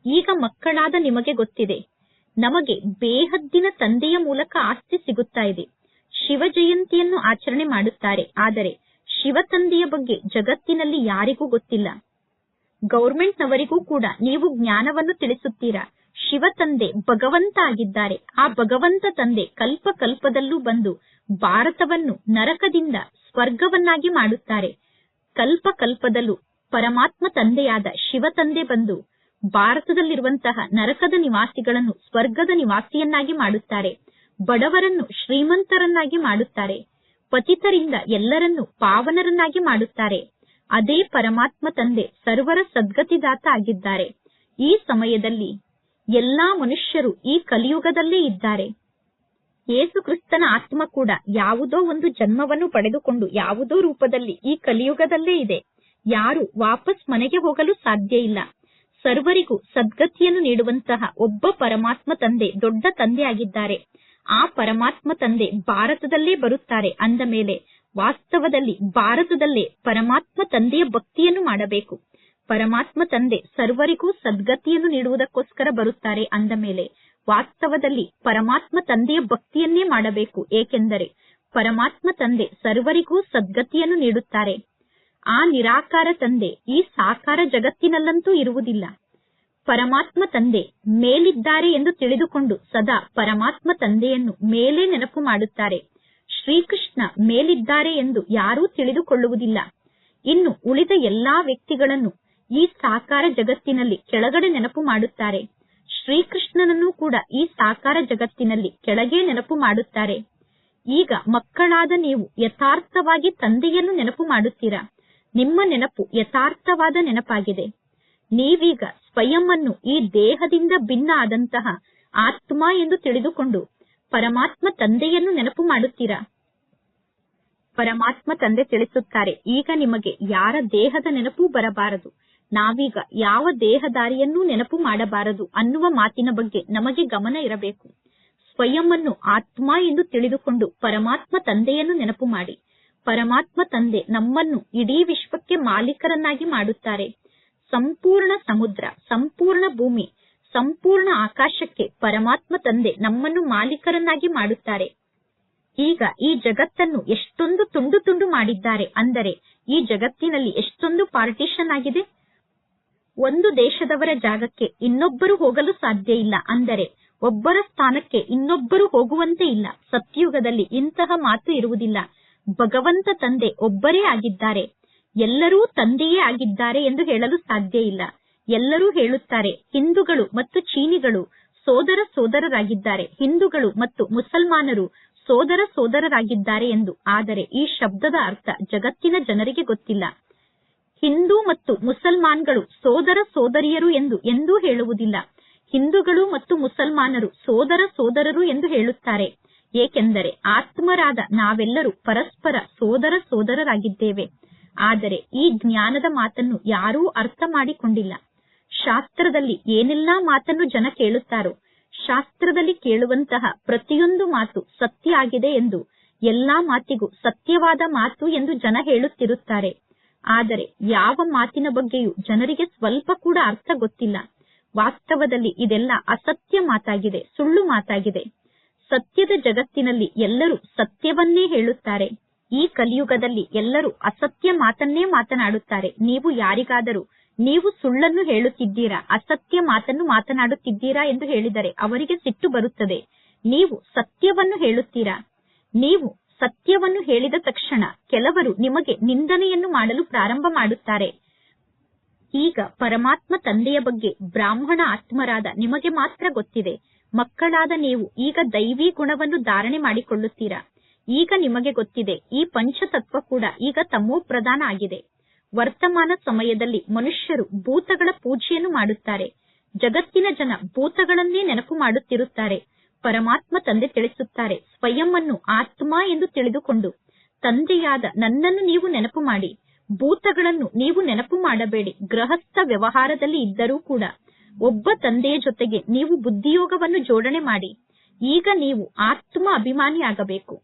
ಈಗ ಮಕ್ಕಳಾದ ನಿಮಗೆ ಗೊತ್ತಿದೆ. ನಮಗೆ ಬೇಹದ್ದಿನ ತಂದೆಯ ಮೂಲಕ ಆಸ್ತಿ ಸಿಗುತ್ತಾ ಇದೆ. ಶಿವ ಜಯಂತಿಯನ್ನು ಆಚರಣೆ ಮಾಡುತ್ತಾರೆ. ಆದರೆ ಶಿವ ತಂದೆಯ ಬಗ್ಗೆ ಜಗತ್ತಿನಲ್ಲಿ ಯಾರಿಗೂ ಗೊತ್ತಿಲ್ಲ. ಗೌರ್ಮೆಂಟ್ನವರಿಗೂ ಕೂಡ ನೀವು ಜ್ಞಾನವನ್ನು ತಿಳಿಸುತ್ತೀರಾ? ಶಿವ ತಂದೆ ಭಗವಂತ ಆಗಿದ್ದಾರೆ ಆ ಭಗವಂತ ತಂದೆ ಕಲ್ಪ ಕಲ್ಪದಲ್ಲೂ ಬಂದು ಭಾರತವನ್ನು ನರಕದಿಂದ ಸ್ವರ್ಗವನ್ನಾಗಿ ಮಾಡುತ್ತಾರೆ. ಕಲ್ಪ ಕಲ್ಪದಲ್ಲೂ ಪರಮಾತ್ಮ ತಂದೆಯಾದ ಶಿವ ತಂದೆ ಬಂದು ಭಾರತದಲ್ಲಿರುವಂತಹ ನರಕದ ನಿವಾಸಿಗಳನ್ನು ಸ್ವರ್ಗದ ನಿವಾಸಿಯನ್ನಾಗಿ ಮಾಡುತ್ತಾರೆ. ಬಡವರನ್ನು ಶ್ರೀಮಂತರನ್ನಾಗಿ ಮಾಡುತ್ತಾರೆ. ಪತಿತರಿಂದ ಎಲ್ಲರನ್ನು ಪಾವನರನ್ನಾಗಿ ಮಾಡುತ್ತಾರೆ. ಅದೇ ಪರಮಾತ್ಮ ತಂದೆ ಸರ್ವರ ಸದ್ಗತಿದಾತ ಆಗಿದ್ದಾರೆ. ಈ ಸಮಯದಲ್ಲಿ ಎಲ್ಲಾ ಮನುಷ್ಯರು ಈ ಕಲಿಯುಗದಲ್ಲೇ ಇದ್ದಾರೆ. ಯೇಸು ಕ್ರಿಸ್ತನ ಆತ್ಮ ಕೂಡ ಯಾವುದೋ ಒಂದು ಜನ್ಮವನ್ನು ಪಡೆದುಕೊಂಡು ಯಾವುದೋ ರೂಪದಲ್ಲಿ ಈ ಕಲಿಯುಗದಲ್ಲೇ ಇದೆ. ಯಾರು ವಾಪಸ್ ಮನೆಗೆ ಹೋಗಲು ಸಾಧ್ಯ ಇಲ್ಲ. ಸರ್ವರಿಗೂ ಸದ್ಗತಿಯನ್ನು ನೀಡುವಂತಹ ಒಬ್ಬ ಪರಮಾತ್ಮ ತಂದೆ ದೊಡ್ಡ ತಂದೆ ಆಗಿದ್ದಾರೆ ಆ ಪರಮಾತ್ಮ ತಂದೆ ಭಾರತದಲ್ಲೇ ಬರುತ್ತಾರೆ ಅಂದ ಮೇಲೆ ವಾಸ್ತವದಲ್ಲಿ ಭಾರತದಲ್ಲೇ ಪರಮಾತ್ಮ ತಂದೆಯ ಭಕ್ತಿಯನ್ನು ಮಾಡಬೇಕು. ಪರಮಾತ್ಮ ತಂದೆ ಸರ್ವರಿಗೂ ಸದ್ಗತಿಯನ್ನು ನೀಡುವುದಕ್ಕೋಸ್ಕರ ಬರುತ್ತಾರೆ ಅಂದ ಮೇಲೆ ವಾಸ್ತವದಲ್ಲಿ ಪರಮಾತ್ಮ ತಂದೆಯ ಭಕ್ತಿಯನ್ನೇ ಮಾಡಬೇಕು. ಏಕೆಂದರೆ ಪರಮಾತ್ಮ ತಂದೆ ಸರ್ವರಿಗೂ ಸದ್ಗತಿಯನ್ನು ನೀಡುತ್ತಾರೆ. ಆ ನಿರಾಕಾರ ತಂದೆ ಈ ಸಾಕಾರ ಜಗತ್ತಿನಲ್ಲಂತೂ ಇರುವುದಿಲ್ಲ. ಪರಮಾತ್ಮ ತಂದೆ ಮೇಲಿದ್ದಾರೆ ಎಂದು ತಿಳಿದುಕೊಂಡು ಸದಾ ಪರಮಾತ್ಮ ತಂದೆಯನ್ನು ಮೇಲೆ ನೆನಪು ಮಾಡುತ್ತಾರೆ. ಶ್ರೀಕೃಷ್ಣ ಮೇಲಿದ್ದಾರೆ ಎಂದು ಯಾರೂ ತಿಳಿದುಕೊಳ್ಳುವುದಿಲ್ಲ. ಇನ್ನು ಉಳಿದ ಎಲ್ಲಾ ವ್ಯಕ್ತಿಗಳನ್ನು ಈ ಸಾಕಾರ ಜಗತ್ತಿನಲ್ಲಿ ಕೆಳಗಡೆ ನೆನಪು ಮಾಡುತ್ತಾರೆ. ಶ್ರೀಕೃಷ್ಣನನ್ನು ಕೂಡ ಈ ಸಾಕಾರ ಜಗತ್ತಿನಲ್ಲಿ ಕೆಳಗೆ ನೆನಪು ಮಾಡುತ್ತಾರೆ. ಈಗ ಮಕ್ಕಳಾದ ನೀವು ಯಥಾರ್ಥವಾಗಿ ತಂದೆಯನ್ನು ನೆನಪು ಮಾಡುತ್ತೀರಾ? ನಿಮ್ಮ ನೆನಪು ಯಥಾರ್ಥವಾದ ನೆನಪಾಗಿದೆ. ನೀವೀಗ ಸ್ವಯಂ ಅನ್ನು ಈ ದೇಹದಿಂದ ಭಿನ್ನ ಆದಂತಹ ಆತ್ಮ ಎಂದು ತಿಳಿದುಕೊಂಡು ಪರಮಾತ್ಮ ತಂದೆಯನ್ನು ನೆನಪು ಮಾಡುತ್ತೀರಾ? ಪರಮಾತ್ಮ ತಂದೆ ತಿಳಿಸುತ್ತಾರೆ, ಈಗ ನಿಮಗೆ ಯಾರ ದೇಹದ ನೆನಪೂ ಬರಬಾರದು? ನಾವೀಗ ಯಾವ ದೇಹದಾರಿಯನ್ನೂ ನೆನಪು ಮಾಡಬಾರದು ಅನ್ನುವ ಮಾತಿನ ಬಗ್ಗೆ ನಮಗೆ ಗಮನ ಇರಬೇಕು. ಸ್ವಯಂ ಅನ್ನು ಆತ್ಮ ಎಂದು ತಿಳಿದುಕೊಂಡು ಪರಮಾತ್ಮ ತಂದೆಯನ್ನು ನೆನಪು ಮಾಡಿ. ಪರಮಾತ್ಮ ತಂದೆ ನಮ್ಮನ್ನು ಇಡೀ ವಿಶ್ವಕ್ಕೆ ಮಾಲೀಕರನ್ನಾಗಿ ಮಾಡುತ್ತಾರೆ. ಸಂಪೂರ್ಣ ಸಮುದ್ರ, ಸಂಪೂರ್ಣ ಭೂಮಿ ಸಂಪೂರ್ಣ ಆಕಾಶಕ್ಕೆ ಪರಮಾತ್ಮ ತಂದೆ ನಮ್ಮನ್ನು ಮಾಲೀಕರನ್ನಾಗಿ ಮಾಡುತ್ತಾರೆ. ಈಗ ಈ ಜಗತ್ತನ್ನು ಎಷ್ಟೊಂದು ತುಂಡು ತುಂಡು ಮಾಡಿದ್ದಾರೆ. ಅಂದರೆ ಈ ಜಗತ್ತಿನಲ್ಲಿ ಎಷ್ಟೊಂದು ಪಾರ್ಟಿಷನ್ ಆಗಿದೆ. ಒಂದು ದೇಶದವರ ಜಾಗಕ್ಕೆ ಇನ್ನೊಬ್ಬರು ಹೋಗಲು ಸಾಧ್ಯ ಇಲ್ಲ. ಅಂದರೆ ಒಬ್ಬರ ಸ್ಥಾನಕ್ಕೆ ಇನ್ನೊಬ್ಬರು ಹೋಗುವಂತೆ ಇಲ್ಲ. ಸತ್ಯುಗದಲ್ಲಿ ಇಂತಹ ಮಾತು ಇರುವುದಿಲ್ಲ. ಭಗವಂತ ತಂದೆ ಒಬ್ಬರೇ ಆಗಿದ್ದಾರೆ. ಎಲ್ಲರೂ ತಂದೆಯೇ ಆಗಿದ್ದಾರೆ ಎಂದು ಹೇಳಲು ಸಾಧ್ಯ ಇಲ್ಲ. ಎಲ್ಲರೂ ಹೇಳುತ್ತಾರೆ, ಹಿಂದೂಗಳು ಮತ್ತು ಚೀನಿಗಳು ಸೋದರ ಸೋದರರಾಗಿದ್ದಾರೆ, ಹಿಂದೂಗಳು ಮತ್ತು ಮುಸಲ್ಮಾನರು ಸೋದರ ಸೋದರರಾಗಿದ್ದಾರೆ ಎಂದು. ಆದರೆ ಈ ಶಬ್ದದ ಅರ್ಥ ಜಗತ್ತಿನ ಜನರಿಗೆ ಗೊತ್ತಿಲ್ಲ. ಹಿಂದೂ ಮತ್ತು ಮುಸಲ್ಮಾನ್ಗಳು ಸೋದರ ಸೋದರಿಯರು ಎಂದು ಎಂದೂ ಹೇಳುವುದಿಲ್ಲ. ಹಿಂದೂಗಳು ಮತ್ತು ಮುಸಲ್ಮಾನರು ಸೋದರ ಸೋದರರು ಎಂದು ಹೇಳುತ್ತಾರೆ. ಏಕೆಂದರೆ ಆತ್ಮರಾದ ನಾವೆಲ್ಲರೂ ಪರಸ್ಪರ ಸೋದರ ಸೋದರರಾಗಿದ್ದೇವೆ. ಆದರೆ ಈ ಜ್ಞಾನದ ಮಾತನ್ನು ಯಾರೂ ಅರ್ಥ ಮಾಡಿಕೊಂಡಿಲ್ಲ. ಶಾಸ್ತ್ರದಲ್ಲಿ ಏನೆಲ್ಲಾ ಮಾತನ್ನು ಜನ ಕೇಳುತ್ತಾರೋ, ಶಾಸ್ತ್ರದಲ್ಲಿ ಕೇಳುವಂತಹ ಪ್ರತಿಯೊಂದು ಮಾತು ಸತ್ಯ ಆಗಿದೆ ಎಂದು, ಎಲ್ಲಾ ಮಾತಿಗೂ ಸತ್ಯವಾದ ಮಾತು ಎಂದು ಜನ ಹೇಳುತ್ತಿರುತ್ತಾರೆ. ಆದರೆ ಯಾವ ಮಾತಿನ ಬಗ್ಗೆಯೂ ಜನರಿಗೆ ಸ್ವಲ್ಪ ಕೂಡ ಅರ್ಥ ಗೊತ್ತಿಲ್ಲ. ವಾಸ್ತವದಲ್ಲಿ ಇದೆಲ್ಲ ಅಸತ್ಯ ಮಾತಾಗಿದೆ, ಸುಳ್ಳು ಮಾತಾಗಿದೆ. ಸತ್ಯದ ಜಗತ್ತಿನಲ್ಲಿ ಎಲ್ಲರೂ ಸತ್ಯವನ್ನೇ ಹೇಳುತ್ತಾರೆ. ಈ ಕಲಿಯುಗದಲ್ಲಿ ಎಲ್ಲರೂ ಅಸತ್ಯ ಮಾತನ್ನೇ ಮಾತನಾಡುತ್ತಾರೆ. ನೀವು ಯಾರಿಗಾದರೂ ನೀವು ಸುಳ್ಳನ್ನು ಹೇಳುತ್ತಿದ್ದೀರಾ, ಅಸತ್ಯ ಮಾತನ್ನು ಮಾತನಾಡುತ್ತಿದ್ದೀರಾ ಎಂದು ಹೇಳಿದರೆ ಅವರಿಗೆ ಸಿಟ್ಟು ಬರುತ್ತದೆ. ನೀವು ಸತ್ಯವನ್ನು ಹೇಳುತ್ತೀರಾ? ನೀವು ಸತ್ಯವನ್ನು ಹೇಳಿದ ತಕ್ಷಣ ಕೆಲವರು ನಿಮಗೆ ನಿಂದನೆಯನ್ನು ಮಾಡಲು ಪ್ರಾರಂಭ ಮಾಡುತ್ತಾರೆ. ಈಗ ಪರಮಾತ್ಮ ತಂದೆಯ ಬಗ್ಗೆ ಬ್ರಾಹ್ಮಣ ಆತ್ಮರಾದ ನಿಮಗೆ ಮಾತ್ರ ಗೊತ್ತಿದೆ. ಮಕ್ಕಳಾದ ನೀವು ಈಗ ದೈವಿ ಗುಣವನ್ನು ಧಾರಣೆ ಮಾಡಿಕೊಳ್ಳುತ್ತೀರಾ? ಈಗ ನಿಮಗೆ ಗೊತ್ತಿದೆ, ಈ ಪಂಚತತ್ವ ಕೂಡ ಈಗ ತಮೋ ಪ್ರಧಾನ ಆಗಿದೆ. ವರ್ತಮಾನ ಸಮಯದಲ್ಲಿ ಮನುಷ್ಯರು ಭೂತಗಳ ಪೂಜೆಯನ್ನು ಮಾಡುತ್ತಾರೆ. ಜಗತ್ತಿನ ಜನ ಭೂತಗಳನ್ನೇ ನೆನಪು ಮಾಡುತ್ತಿರುತ್ತಾರೆ. ಪರಮಾತ್ಮ ತಂದೆ ತಿಳಿಸುತ್ತಾರೆ ಸ್ವಯಂ ಅನ್ನು ಆತ್ಮ ಎಂದು ತಿಳಿದುಕೊಂಡು, ತಂದೆಯಾದ ನನ್ನನ್ನು ನೀವು ನೆನಪು ಮಾಡಿ, ಭೂತಗಳನ್ನು ನೀವು ನೆನಪು ಮಾಡಬೇಡಿ, ಗೃಹಸ್ಥ ವ್ಯವಹಾರದಲ್ಲಿ ಇದ್ದರೂ ಕೂಡ, ಒಬ್ಬ ತಂದೆಯ ಜೊತೆಗೆ ನೀವು ಬುದ್ಧಿಯೋಗವನ್ನು ಜೋಡಣೆ ಮಾಡಿ, ಈಗ ನೀವು ಆತ್ಮ ಅಭಿಮಾನಿಯಾಗಬೇಕು.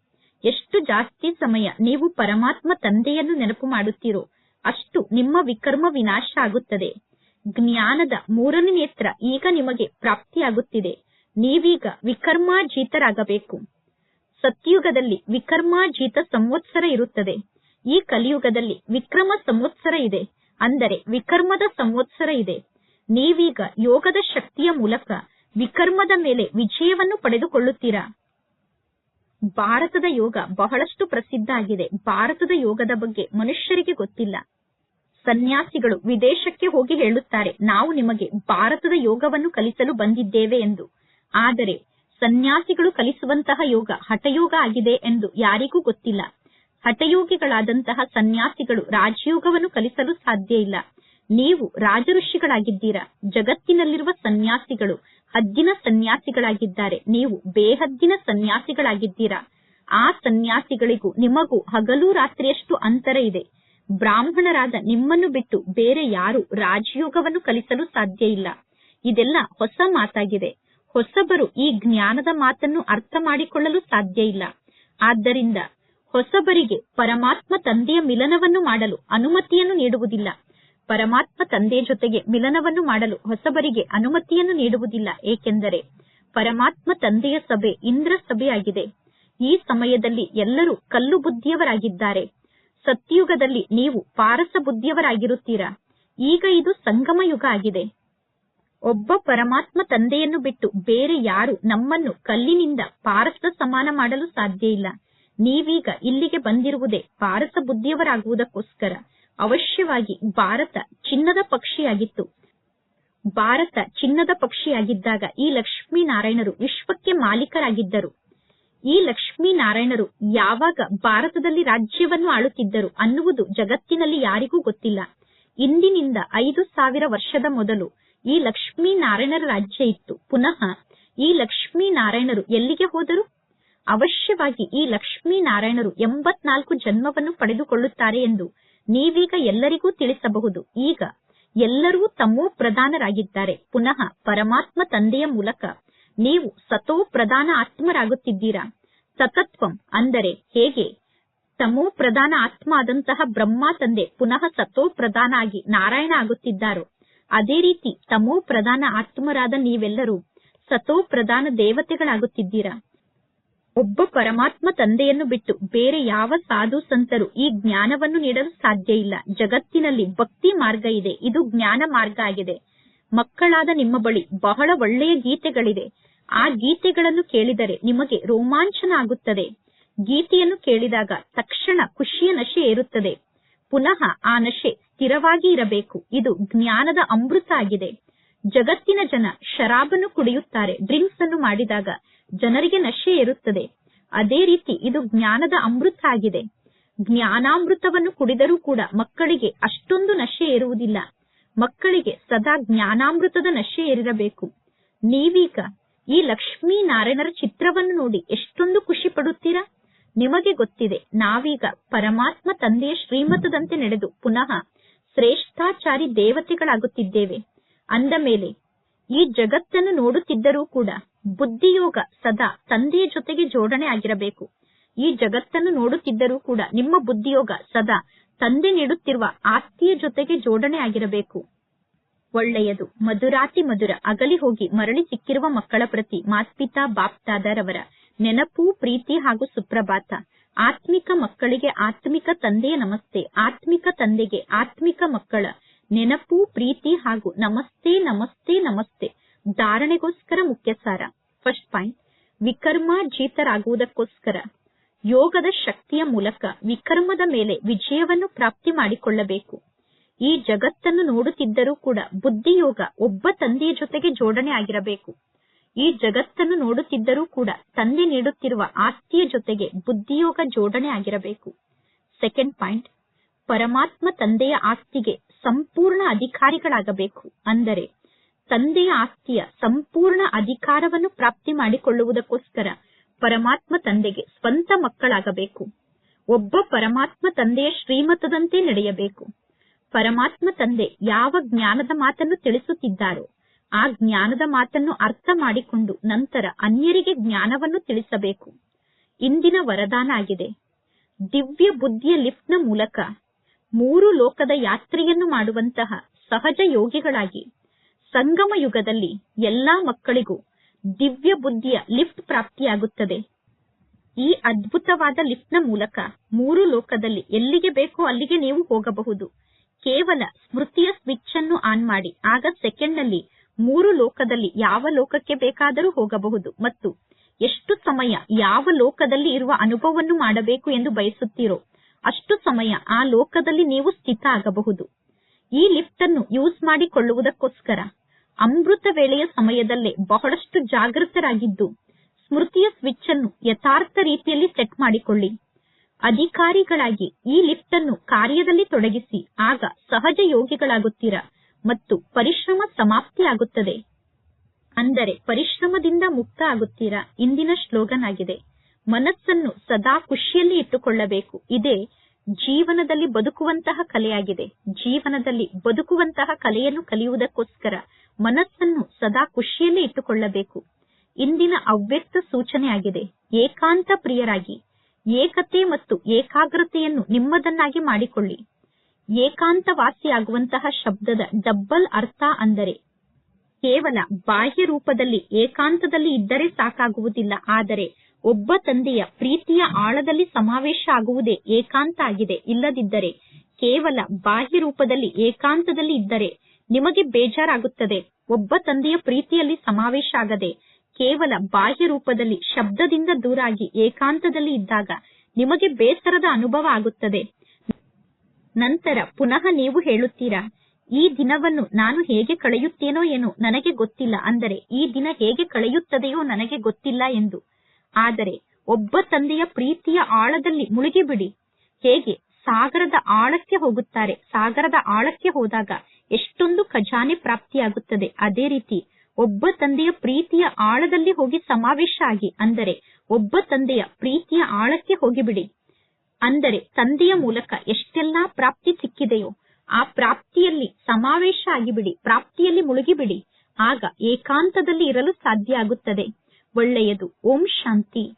ಎಷ್ಟು ಜಾಸ್ತಿ ಸಮಯ ನೀವು ಪರಮಾತ್ಮ ತಂದೆಯನ್ನು ನೆನಪು ಮಾಡುತ್ತೀರೋ ಅಷ್ಟು ನಿಮ್ಮ ವಿಕರ್ಮ ವಿನಾಶ ಆಗುತ್ತದೆ ಜ್ಞಾನದ ಮೂರನೇ ನೇತ್ರ ಈಗ ನಿಮಗೆ ಪ್ರಾಪ್ತಿಯಾಗುತ್ತಿದೆ. ನೀವೀಗ ವಿಕರ್ಮಾಜೀತರಾಗಬೇಕು ಸತ್ಯುಗದಲ್ಲಿ ವಿಕರ್ಮಾಜೀತ ಸಂವತ್ಸರ ಇರುತ್ತದೆ. ಈ ಕಲಿಯುಗದಲ್ಲಿ ವಿಕ್ರಮ ಸಂವತ್ಸರ ಇದೆ. ಅಂದರೆ ವಿಕರ್ಮದ ಸಂವತ್ಸರ ಇದೆ. ನೀವೀಗ ಯೋಗದ ಶಕ್ತಿಯ ಮೂಲಕ ವಿಕರ್ಮದ ಮೇಲೆ ವಿಜಯವನ್ನು ಪಡೆದುಕೊಳ್ಳುತ್ತೀರಾ? ಭಾರತದ ಯೋಗ ಬಹಳಷ್ಟು ಪ್ರಸಿದ್ಧ ಆಗಿದೆ. ಭಾರತದ ಯೋಗದ ಬಗ್ಗೆ ಮನುಷ್ಯರಿಗೆ ಗೊತ್ತಿಲ್ಲ. ಸನ್ಯಾಸಿಗಳು ವಿದೇಶಕ್ಕೆ ಹೋಗಿ ಹೇಳುತ್ತಾರೆ, ನಾವು ನಿಮಗೆ ಭಾರತದ ಯೋಗವನ್ನು ಕಲಿಸಲು ಬಂದಿದ್ದೇವೆ ಎಂದು. ಆದರೆ, ಸನ್ಯಾಸಿಗಳು ಕಲಿಸುವಂತಹ ಯೋಗ ಹಠಯೋಗ ಆಗಿದೆ ಎಂದು ಯಾರಿಗೂ ಗೊತ್ತಿಲ್ಲ. ಹಠಯೋಗಿಗಳಾದಂತಹ ಸನ್ಯಾಸಿಗಳು ರಾಜಯೋಗವನ್ನು ಕಲಿಸಲು ಸಾಧ್ಯ ಇಲ್ಲ. ನೀವು ರಾಜಋಷಿಗಳಾಗಿದ್ದೀರಾ? ಜಗತ್ತಿನಲ್ಲಿರುವ ಸನ್ಯಾಸಿಗಳು ಹದ್ದಿನ ಸನ್ಯಾಸಿಗಳಾಗಿದ್ದಾರೆ. ನೀವು ಬೇಹದ್ದಿನ ಸನ್ಯಾಸಿಗಳಾಗಿದ್ದೀರಾ? ಆ ಸನ್ಯಾಸಿಗಳಿಗೂ ನಿಮಗೂ ಹಗಲು ರಾತ್ರಿಯಷ್ಟು ಅಂತರ ಇದೆ. ಬ್ರಾಹ್ಮಣರಾದ ನಿಮ್ಮನ್ನು ಬಿಟ್ಟು ಬೇರೆ ಯಾರು ರಾಜಯೋಗವನ್ನು ಕಲಿಸಲು ಸಾಧ್ಯ ಇಲ್ಲ. ಇದೆಲ್ಲ ಹೊಸ ಮಾತಾಗಿದೆ. ಹೊಸಬರು ಈ ಜ್ಞಾನದ ಮಾತನ್ನು ಅರ್ಥ ಮಾಡಿಕೊಳ್ಳಲು ಸಾಧ್ಯ ಇಲ್ಲ. ಆದ್ದರಿಂದ ಹೊಸಬರಿಗೆ ಪರಮಾತ್ಮ ತಂದೆಯ ಮಿಲನವನ್ನು ಮಾಡಲು ಅನುಮತಿಯನ್ನು ನೀಡುವುದಿಲ್ಲ. ಪರಮಾತ್ಮ ತಂದೆ ಜೊತೆಗೆ ಮಿಲನವನ್ನು ಮಾಡಲು ಹೊಸಬರಿಗೆ ಅನುಮತಿಯನ್ನು ನೀಡುವುದಿಲ್ಲ, ಏಕೆಂದರೆ ಪರಮಾತ್ಮ ತಂದೆಯ ಸಭೆ ಇಂದ್ರ ಸಭೆಯಾಗಿದೆ ಈ ಸಮಯದಲ್ಲಿ ಎಲ್ಲರೂ ಕಲ್ಲು ಬುದ್ಧಿಯವರಾಗಿದ್ದಾರೆ. ಸತ್ಯುಗದಲ್ಲಿ ನೀವು ಪಾರಸ ಬುದ್ಧಿಯವರಾಗಿರುತ್ತೀರಾ? ಈಗ ಇದು ಸಂಗಮ ಯುಗ ಆಗಿದೆ. ಒಬ್ಬ ಪರಮಾತ್ಮ ತಂದೆಯನ್ನು ಬಿಟ್ಟು ಬೇರೆ ಯಾರು ನಮ್ಮನ್ನು ಕಲ್ಲಿನಿಂದ ಪಾರಸ ಸಮಾನ ಮಾಡಲು ಸಾಧ್ಯ ಇಲ್ಲ. ನೀವೀಗ ಇಲ್ಲಿಗೆ ಬಂದಿರುವುದೇ ಪಾರಸ ಬುದ್ಧಿಯವರಾಗುವುದಕ್ಕೋಸ್ಕರ. ಅವಶ್ಯವಾಗಿ ಭಾರತ ಚಿನ್ನದ ಪಕ್ಷಿಯಾಗಿತ್ತು. ಭಾರತ ಚಿನ್ನದ ಪಕ್ಷಿಯಾಗಿದ್ದಾಗ ಈ ಲಕ್ಷ್ಮೀನಾರಾಯಣರು ವಿಶ್ವಕ್ಕೆ ಮಾಲೀಕರಾಗಿದ್ದರು. ಈ ಲಕ್ಷ್ಮೀನಾರಾಯಣರು ಯಾವಾಗ ಭಾರತದಲ್ಲಿ ರಾಜ್ಯವನ್ನು ಆಳುತ್ತಿದ್ದರು ಅನ್ನುವುದು ಜಗತ್ತಿನಲ್ಲಿ ಯಾರಿಗೂ ಗೊತ್ತಿಲ್ಲ. ಇಂದಿನಿಂದ ಐದು ಸಾವಿರ ವರ್ಷದ ಮೊದಲು ಈ ಲಕ್ಷ್ಮೀನಾರಾಯಣರ ರಾಜ್ಯ ಇತ್ತು. ಪುನಃ ಈ ಲಕ್ಷ್ಮೀನಾರಾಯಣರು ಎಲ್ಲಿಗೆ ಹೋದರು? ಅವಶ್ಯವಾಗಿ ಈ ಲಕ್ಷ್ಮೀನಾರಾಯಣರು ಎಂಬತ್ನಾಲ್ಕು ಜನ್ಮವನ್ನು ಪಡೆದುಕೊಳ್ಳುತ್ತಾರೆ ಎಂದು ನೀವೀಗ ಎಲ್ಲರಿಗೂ ತಿಳಿಸಬಹುದು. ಈಗ ಎಲ್ಲರೂ ತಮೋ ಪ್ರಧಾನರಾಗಿದ್ದಾರೆ. ಪುನಃ ಪರಮಾತ್ಮ ತಂದೆಯ ಮೂಲಕ ನೀವು ಸತೋ ಪ್ರಧಾನ ಆತ್ಮರಾಗುತ್ತಿದ್ದೀರಾ? ಸತತ್ವಂ ಅಂದರೆ ಹೇಗೆ? ತಮೋ ಪ್ರಧಾನ ಆತ್ಮ ಆದಂತಹ ಬ್ರಹ್ಮ ತಂದೆ ಪುನಃ ಸತೋ ಪ್ರಧಾನ ಆಗಿ ನಾರಾಯಣ ಆಗುತ್ತಿದ್ದಾರೋ? ಅದೇ ರೀತಿ ತಮೋ ಪ್ರಧಾನ ಆತ್ಮರಾದ ನೀವೆಲ್ಲರೂ ಸತೋ ಪ್ರಧಾನ ದೇವತೆಗಳಾಗುತ್ತಿದ್ದೀರಾ? ಒಬ್ಬ ಪರಮಾತ್ಮ ತಂದೆಯನ್ನು ಬಿಟ್ಟು ಬೇರೆ ಯಾವ ಸಾಧು ಸಂತರು ಈ ಜ್ಞಾನವನ್ನು ನೀಡಲು ಸಾಧ್ಯ ಇಲ್ಲ. ಜಗತ್ತಿನಲ್ಲಿ ಭಕ್ತಿ ಮಾರ್ಗ ಇದೆ. ಇದು ಜ್ಞಾನ ಮಾರ್ಗ ಆಗಿದೆ. ಮಕ್ಕಳಾದ ನಿಮ್ಮ ಬಳಿ ಬಹಳ ಒಳ್ಳೆಯ ಗೀತೆಗಳಿದೆ. ಆ ಗೀತೆಗಳನ್ನು ಕೇಳಿದರೆ ನಿಮಗೆ ರೋಮಾಂಚನ ಆಗುತ್ತದೆ ಗೀತೆಯನ್ನು ಕೇಳಿದಾಗ ತಕ್ಷಣ ಖುಷಿಯ ನಶೆ ಏರುತ್ತದೆ. ಪುನಃ ಆ ನಶೆ ಸ್ಥಿರವಾಗಿ ಇರಬೇಕು. ಇದು ಜ್ಞಾನದ ಅಮೃತ ಆಗಿದೆ. ಜಗತ್ತಿನ ಜನ ಶರಾಬನ್ನು ಕುಡಿಯುತ್ತಾರೆ. ಡ್ರಿಂಕ್ಸ್ ಅನ್ನು ಮಾಡಿದಾಗ ಜನರಿಗೆ ನಶೆ ಇರುತ್ತದೆ ಅದೇ ರೀತಿ ಇದು ಜ್ಞಾನದ ಅಮೃತ ಆಗಿದೆ. ಜ್ಞಾನಾಮೃತವನ್ನು ಕುಡಿದರೂ ಕೂಡ ಮಕ್ಕಳಿಗೆ ಅಷ್ಟೊಂದು ನಶೆ ಇರುವುದಿಲ್ಲ ಮಕ್ಕಳಿಗೆ ಸದಾ ಜ್ಞಾನಾಮೃತದ ನಶೆ ಏರಿರಬೇಕು. ನೀವೀಗ ಈ ಲಕ್ಷ್ಮೀ ನಾರಾಯಣರ ಚಿತ್ರವನ್ನು ನೋಡಿ ಎಷ್ಟೊಂದು ಖುಷಿ ಪಡುತ್ತೀರಾ? ನಿಮಗೆ ಗೊತ್ತಿದೆ, ನಾವೀಗ ಪರಮಾತ್ಮ ತಂದೆಯ ಶ್ರೀಮತದಂತೆ ನಡೆದು ಪುನಃ ಶ್ರೇಷ್ಠಾಚಾರಿ ದೇವತೆಗಳಾಗುತ್ತಿದ್ದೇವೆ. ಅಂದ ಮೇಲೆ ಈ ಜಗತ್ತನ್ನು ನೋಡುತ್ತಿದ್ದರೂ ಕೂಡ ಬುದ್ಧಿಯೋಗ ಸದಾ ತಂದೆಯ ಜೊತೆಗೆ ಜೋಡಣೆ ಆಗಿರಬೇಕು. ಈ ಜಗತ್ತನ್ನು ನೋಡುತ್ತಿದ್ದರೂ ಕೂಡ ನಿಮ್ಮ ಬುದ್ಧಿಯೋಗ ಸದಾ ತಂದೆ ನೀಡುತ್ತಿರುವ ಆಸ್ತಿಯ ಜೊತೆಗೆ ಜೋಡಣೆ ಆಗಿರಬೇಕು. ಒಳ್ಳೆಯದು. ಮಧುರಾತಿ ಮಧುರ ಅಗಲಿ ಹೋಗಿ ಮರಳಿ ಸಿಕ್ಕಿರುವ ಮಕ್ಕಳ ಪ್ರತಿ ಮಾಸ್ಪಿತಾ, ಬಾಪ್ತಾದರವರ ನೆನಪು, ಪ್ರೀತಿ ಹಾಗೂ ಸುಪ್ರಭಾತ. ಆತ್ಮಿಕ ಮಕ್ಕಳಿಗೆ ಆತ್ಮಿಕ ತಂದೆಯ ನಮಸ್ತೆ, ಆತ್ಮಿಕ ತಂದೆಗೆ ಆತ್ಮಿಕ ಮಕ್ಕಳ ನೆನಪು, ಪ್ರೀತಿ ಹಾಗೂ ನಮಸ್ತೆ ನಮಸ್ತೆ ನಮಸ್ತೆ ಧಾರಣೆಗೋಸ್ಕರ ಮುಖ್ಯ ಸಾರ. ಫಸ್ಟ್ ಪಾಯಿಂಟ್ ವಿಕರ್ಮ ಜೀತರಾಗುವುದಕ್ಕೋಸ್ಕರ. ಯೋಗದ ಶಕ್ತಿಯ ಮೂಲಕ ವಿಕರ್ಮದ ಮೇಲೆ ವಿಜಯವನ್ನು ಪ್ರಾಪ್ತಿ ಮಾಡಿಕೊಳ್ಳಬೇಕು. ಈ ಜಗತ್ತನ್ನು ನೋಡುತ್ತಿದ್ದರೂ ಕೂಡ ಬುದ್ಧಿಯೋಗ ಒಬ್ಬ ತಂದೆಯ ಜೊತೆಗೆ ಜೋಡಣೆ ಆಗಿರಬೇಕು. ಈ ಜಗತ್ತನ್ನು ನೋಡುತ್ತಿದ್ದರೂ ಕೂಡ ತಂದೆ ನೀಡುತ್ತಿರುವ ಆಸ್ತಿಯ ಜೊತೆಗೆ ಬುದ್ಧಿಯೋಗ ಜೋಡಣೆ ಆಗಿರಬೇಕು. ಸೆಕೆಂಡ್ ಪಾಯಿಂಟ್ ಪರಮಾತ್ಮ ತಂದೆಯ ಆಸ್ತಿಗೆ ಸಂಪೂರ್ಣ ಅಧಿಕಾರಿಗಳಾಗಬೇಕು. ಅಂದರೆ ತಂದೆಯ ಆಸ್ತಿಯ ಸಂಪೂರ್ಣ ಅಧಿಕಾರವನ್ನು ಪ್ರಾಪ್ತಿ ಮಾಡಿಕೊಳ್ಳುವುದಕ್ಕೋಸ್ಕರ ಪರಮಾತ್ಮ ತಂದೆಗೆ ಸ್ವಂತ ಮಕ್ಕಳಾಗಬೇಕು. ಒಬ್ಬ ಪರಮಾತ್ಮ ತಂದೆಯ ಶ್ರೀಮತದಂತೆ ನಡೆಯಬೇಕು. ಪರಮಾತ್ಮ ತಂದೆ ಯಾವ ಜ್ಞಾನದ ಮಾತನ್ನು ತಿಳಿಸುತ್ತಿದ್ದಾರೋ ಆ ಜ್ಞಾನದ ಮಾತನ್ನು ಅರ್ಥ ಮಾಡಿಕೊಂಡು ನಂತರ ಅನ್ಯರಿಗೆ ಜ್ಞಾನವನ್ನು ತಿಳಿಸಬೇಕು. ಇಂದಿನ ವರದಾನ ಆಗಿದೆ. ದಿವ್ಯ ಬುದ್ಧಿಯ ಲಿಫ್ಟ್ನ ಮೂಲಕ ಮೂರು ಲೋಕದ ಯಾತ್ರೆಯನ್ನು ಮಾಡುವಂತಹ ಸಹಜ ಯೋಗಿಗಳಾಗಿ ಸಂಗಮ ಯುಗದಲ್ಲಿ ಎಲ್ಲಾ ಮಕ್ಕಳಿಗೂ ದಿವ್ಯ ಬುದ್ಧಿಯ ಲಿಫ್ಟ್ ಪ್ರಾಪ್ತಿಯಾಗುತ್ತದೆ. ಈ ಅದ್ಭುತವಾದ ಲಿಫ್ಟ್ನ ಮೂಲಕ ಮೂರು ಲೋಕದಲ್ಲಿ ಎಲ್ಲಿಗೆ ಬೇಕೋ ಅಲ್ಲಿಗೆ ನೀವು ಹೋಗಬಹುದು. ಕೇವಲ ಸ್ಮೃತಿಯ ಸ್ವಿಚ್ ಅನ್ನು ಆನ್ ಮಾಡಿ ಆಗ ಸೆಕೆಂಡ್ನಲ್ಲಿ ಮೂರು ಲೋಕದಲ್ಲಿ ಯಾವ ಲೋಕಕ್ಕೆ ಬೇಕಾದರೂ ಹೋಗಬಹುದು ಮತ್ತು ಎಷ್ಟು ಸಮಯ ಯಾವ ಲೋಕದಲ್ಲಿ ಇರುವ ಅನುಭವವನ್ನು ಮಾಡಬೇಕು ಎಂದು ಬಯಸುತ್ತೀರೋ ಅಷ್ಟು ಸಮಯ ಆ ಲೋಕದಲ್ಲಿ ನೀವು ಸ್ಥಿತ ಆಗಬಹುದು. ಈ ಲಿಫ್ಟ್ ಅನ್ನು ಯೂಸ್ ಮಾಡಿಕೊಳ್ಳುವುದಕ್ಕೋಸ್ಕರ ಅಮೃತ ವೇಳೆಯ ಸಮಯದಲ್ಲೇ ಬಹಳಷ್ಟು ಜಾಗೃತರಾಗಿದ್ದು, ಸ್ಮೃತಿಯ ಸ್ವಿಚ್ ಅನ್ನು ಯಥಾರ್ಥ ರೀತಿಯಲ್ಲಿ ಸೆಟ್ ಮಾಡಿಕೊಳ್ಳಿ. ಅಧಿಕಾರಿಗಳಾಗಿ ಈ ಲಿಫ್ಟ್ ಅನ್ನು ಕಾರ್ಯದಲ್ಲಿ ತೊಡಗಿಸಿ, ಆಗ ಸಹಜ ಯೋಗಿಗಳಾಗುತ್ತೀರಾ ಮತ್ತು ಪರಿಶ್ರಮ ಸಮಾಪ್ತಿಯಾಗುತ್ತದೆ. ಅಂದರೆ ಪರಿಶ್ರಮದಿಂದ ಮುಕ್ತ ಆಗುತ್ತೀರಾ ಇಂದಿನ ಶ್ಲೋಗನ್ ಆಗಿದೆ ಮನಸ್ಸನ್ನು ಸದಾ ಖುಷಿಯಲ್ಲಿ ಇಟ್ಟುಕೊಳ್ಳಬೇಕು. ಇದೇ ಜೀವನದಲ್ಲಿ ಬದುಕುವಂತಹ ಕಲೆಯಾಗಿದೆ. ಜೀವನದಲ್ಲಿ ಬದುಕುವಂತಹ ಕಲೆಯನ್ನು ಕಲಿಯುವುದಕ್ಕೋಸ್ಕರ ಮನಸ್ಸನ್ನು ಸದಾ ಖುಷಿಯಲ್ಲಿ ಇಟ್ಟುಕೊಳ್ಳಬೇಕು. ಇಂದಿನ ಅವ್ಯಕ್ತ ಸೂಚನೆಯಾಗಿದೆ, ಏಕಾಂತ ಪ್ರಿಯರಾಗಿ, ಏಕತೆ ಮತ್ತು ಏಕಾಗ್ರತೆಯನ್ನು ನಿಮ್ಮದನ್ನಾಗಿ ಮಾಡಿಕೊಳ್ಳಿ. ಏಕಾಂತವಾಸಿಯಾಗುವಂತಹ ಶಬ್ದದ ಡಬ್ಬಲ್ ಅರ್ಥ ಅಂದರೆ, ಕೇವಲ ಬಾಹ್ಯ ರೂಪದಲ್ಲಿ ಏಕಾಂತದಲ್ಲಿ ಇದ್ದರೆ ಸಾಕಾಗುವುದಿಲ್ಲ, ಆದರೆ ಒಬ್ಬ ತಂದೆಯ ಪ್ರೀತಿಯ ಆಳದಲ್ಲಿ ಸಮಾವೇಶ ಆಗುವುದೇ ಏಕಾಂತ ಆಗಿದೆ. ಇಲ್ಲದಿದ್ದರೆ, ಕೇವಲ ಬಾಹ್ಯ ರೂಪದಲ್ಲಿ ಏಕಾಂತದಲ್ಲಿ ಇದ್ದರೆ ನಿಮಗೆ ಬೇಜಾರಾಗುತ್ತದೆ. ಒಬ್ಬ ತಂದೆಯ ಪ್ರೀತಿಯಲ್ಲಿ ಸಮಾವೇಶ ಆಗದೆ, ಕೇವಲ ಬಾಹ್ಯ ರೂಪದಲ್ಲಿ ಶಬ್ದದಿಂದ ದೂರಾಗಿ ಏಕಾಂತದಲ್ಲಿ ಇದ್ದಾಗ ನಿಮಗೆ ಬೇಸರದ ಅನುಭವ ಆಗುತ್ತದೆ. ನಂತರ ಪುನಃ ನೀವು ಹೇಳುತ್ತೀರಾ, ಈ ದಿನವನ್ನು ನಾನು ಹೇಗೆ ಕಳೆಯುತ್ತೇನೋ ಏನೋ ನನಗೆ ಗೊತ್ತಿಲ್ಲ. ಅಂದರೆ, ಈ ದಿನ ಹೇಗೆ ಕಳೆಯುತ್ತದೆಯೋ ನನಗೆ ಗೊತ್ತಿಲ್ಲ ಎಂದು. ಆದರೆ ಒಬ್ಬ ತಂದೆಯ ಪ್ರೀತಿಯ ಆಳದಲ್ಲಿ ಮುಳುಗಿಬಿಡಿ. ಹೇಗೆ? ಸಾಗರದ ಆಳಕ್ಕೆ ಹೋಗುತ್ತಾರೆ. ಸಾಗರದ ಆಳಕ್ಕೆ ಹೋದಾಗ ಎಷ್ಟೊಂದು ಖಜಾನೆ ಪ್ರಾಪ್ತಿಯಾಗುತ್ತದೆ. ಅದೇ ರೀತಿ ಒಬ್ಬ ತಂದೆಯ ಪ್ರೀತಿಯ ಆಳದಲ್ಲಿ ಹೋಗಿ ಸಮಾವೇಶ ಆಗಿ. ಅಂದರೆ ಒಬ್ಬ ತಂದೆಯ ಪ್ರೀತಿಯ ಆಳಕ್ಕೆ ಹೋಗಿಬಿಡಿ. ಅಂದರೆ ತಂದೆಯ ಮೂಲಕ ಎಷ್ಟೆಲ್ಲಾ ಪ್ರಾಪ್ತಿ ಸಿಕ್ಕಿದೆಯೋ ಆ ಪ್ರಾಪ್ತಿಯಲ್ಲಿ ಸಮಾವೇಶ ಆಗಿಬಿಡಿ. ಪ್ರಾಪ್ತಿಯಲ್ಲಿ ಮುಳುಗಿಬಿಡಿ. ಆಗ ಏಕಾಂತದಲ್ಲಿ ಇರಲು ಸಾಧ್ಯ ಆಗುತ್ತದೆ. ಒಳ್ಳೆಯದು. ಓಂ ಶಾಂತಿ.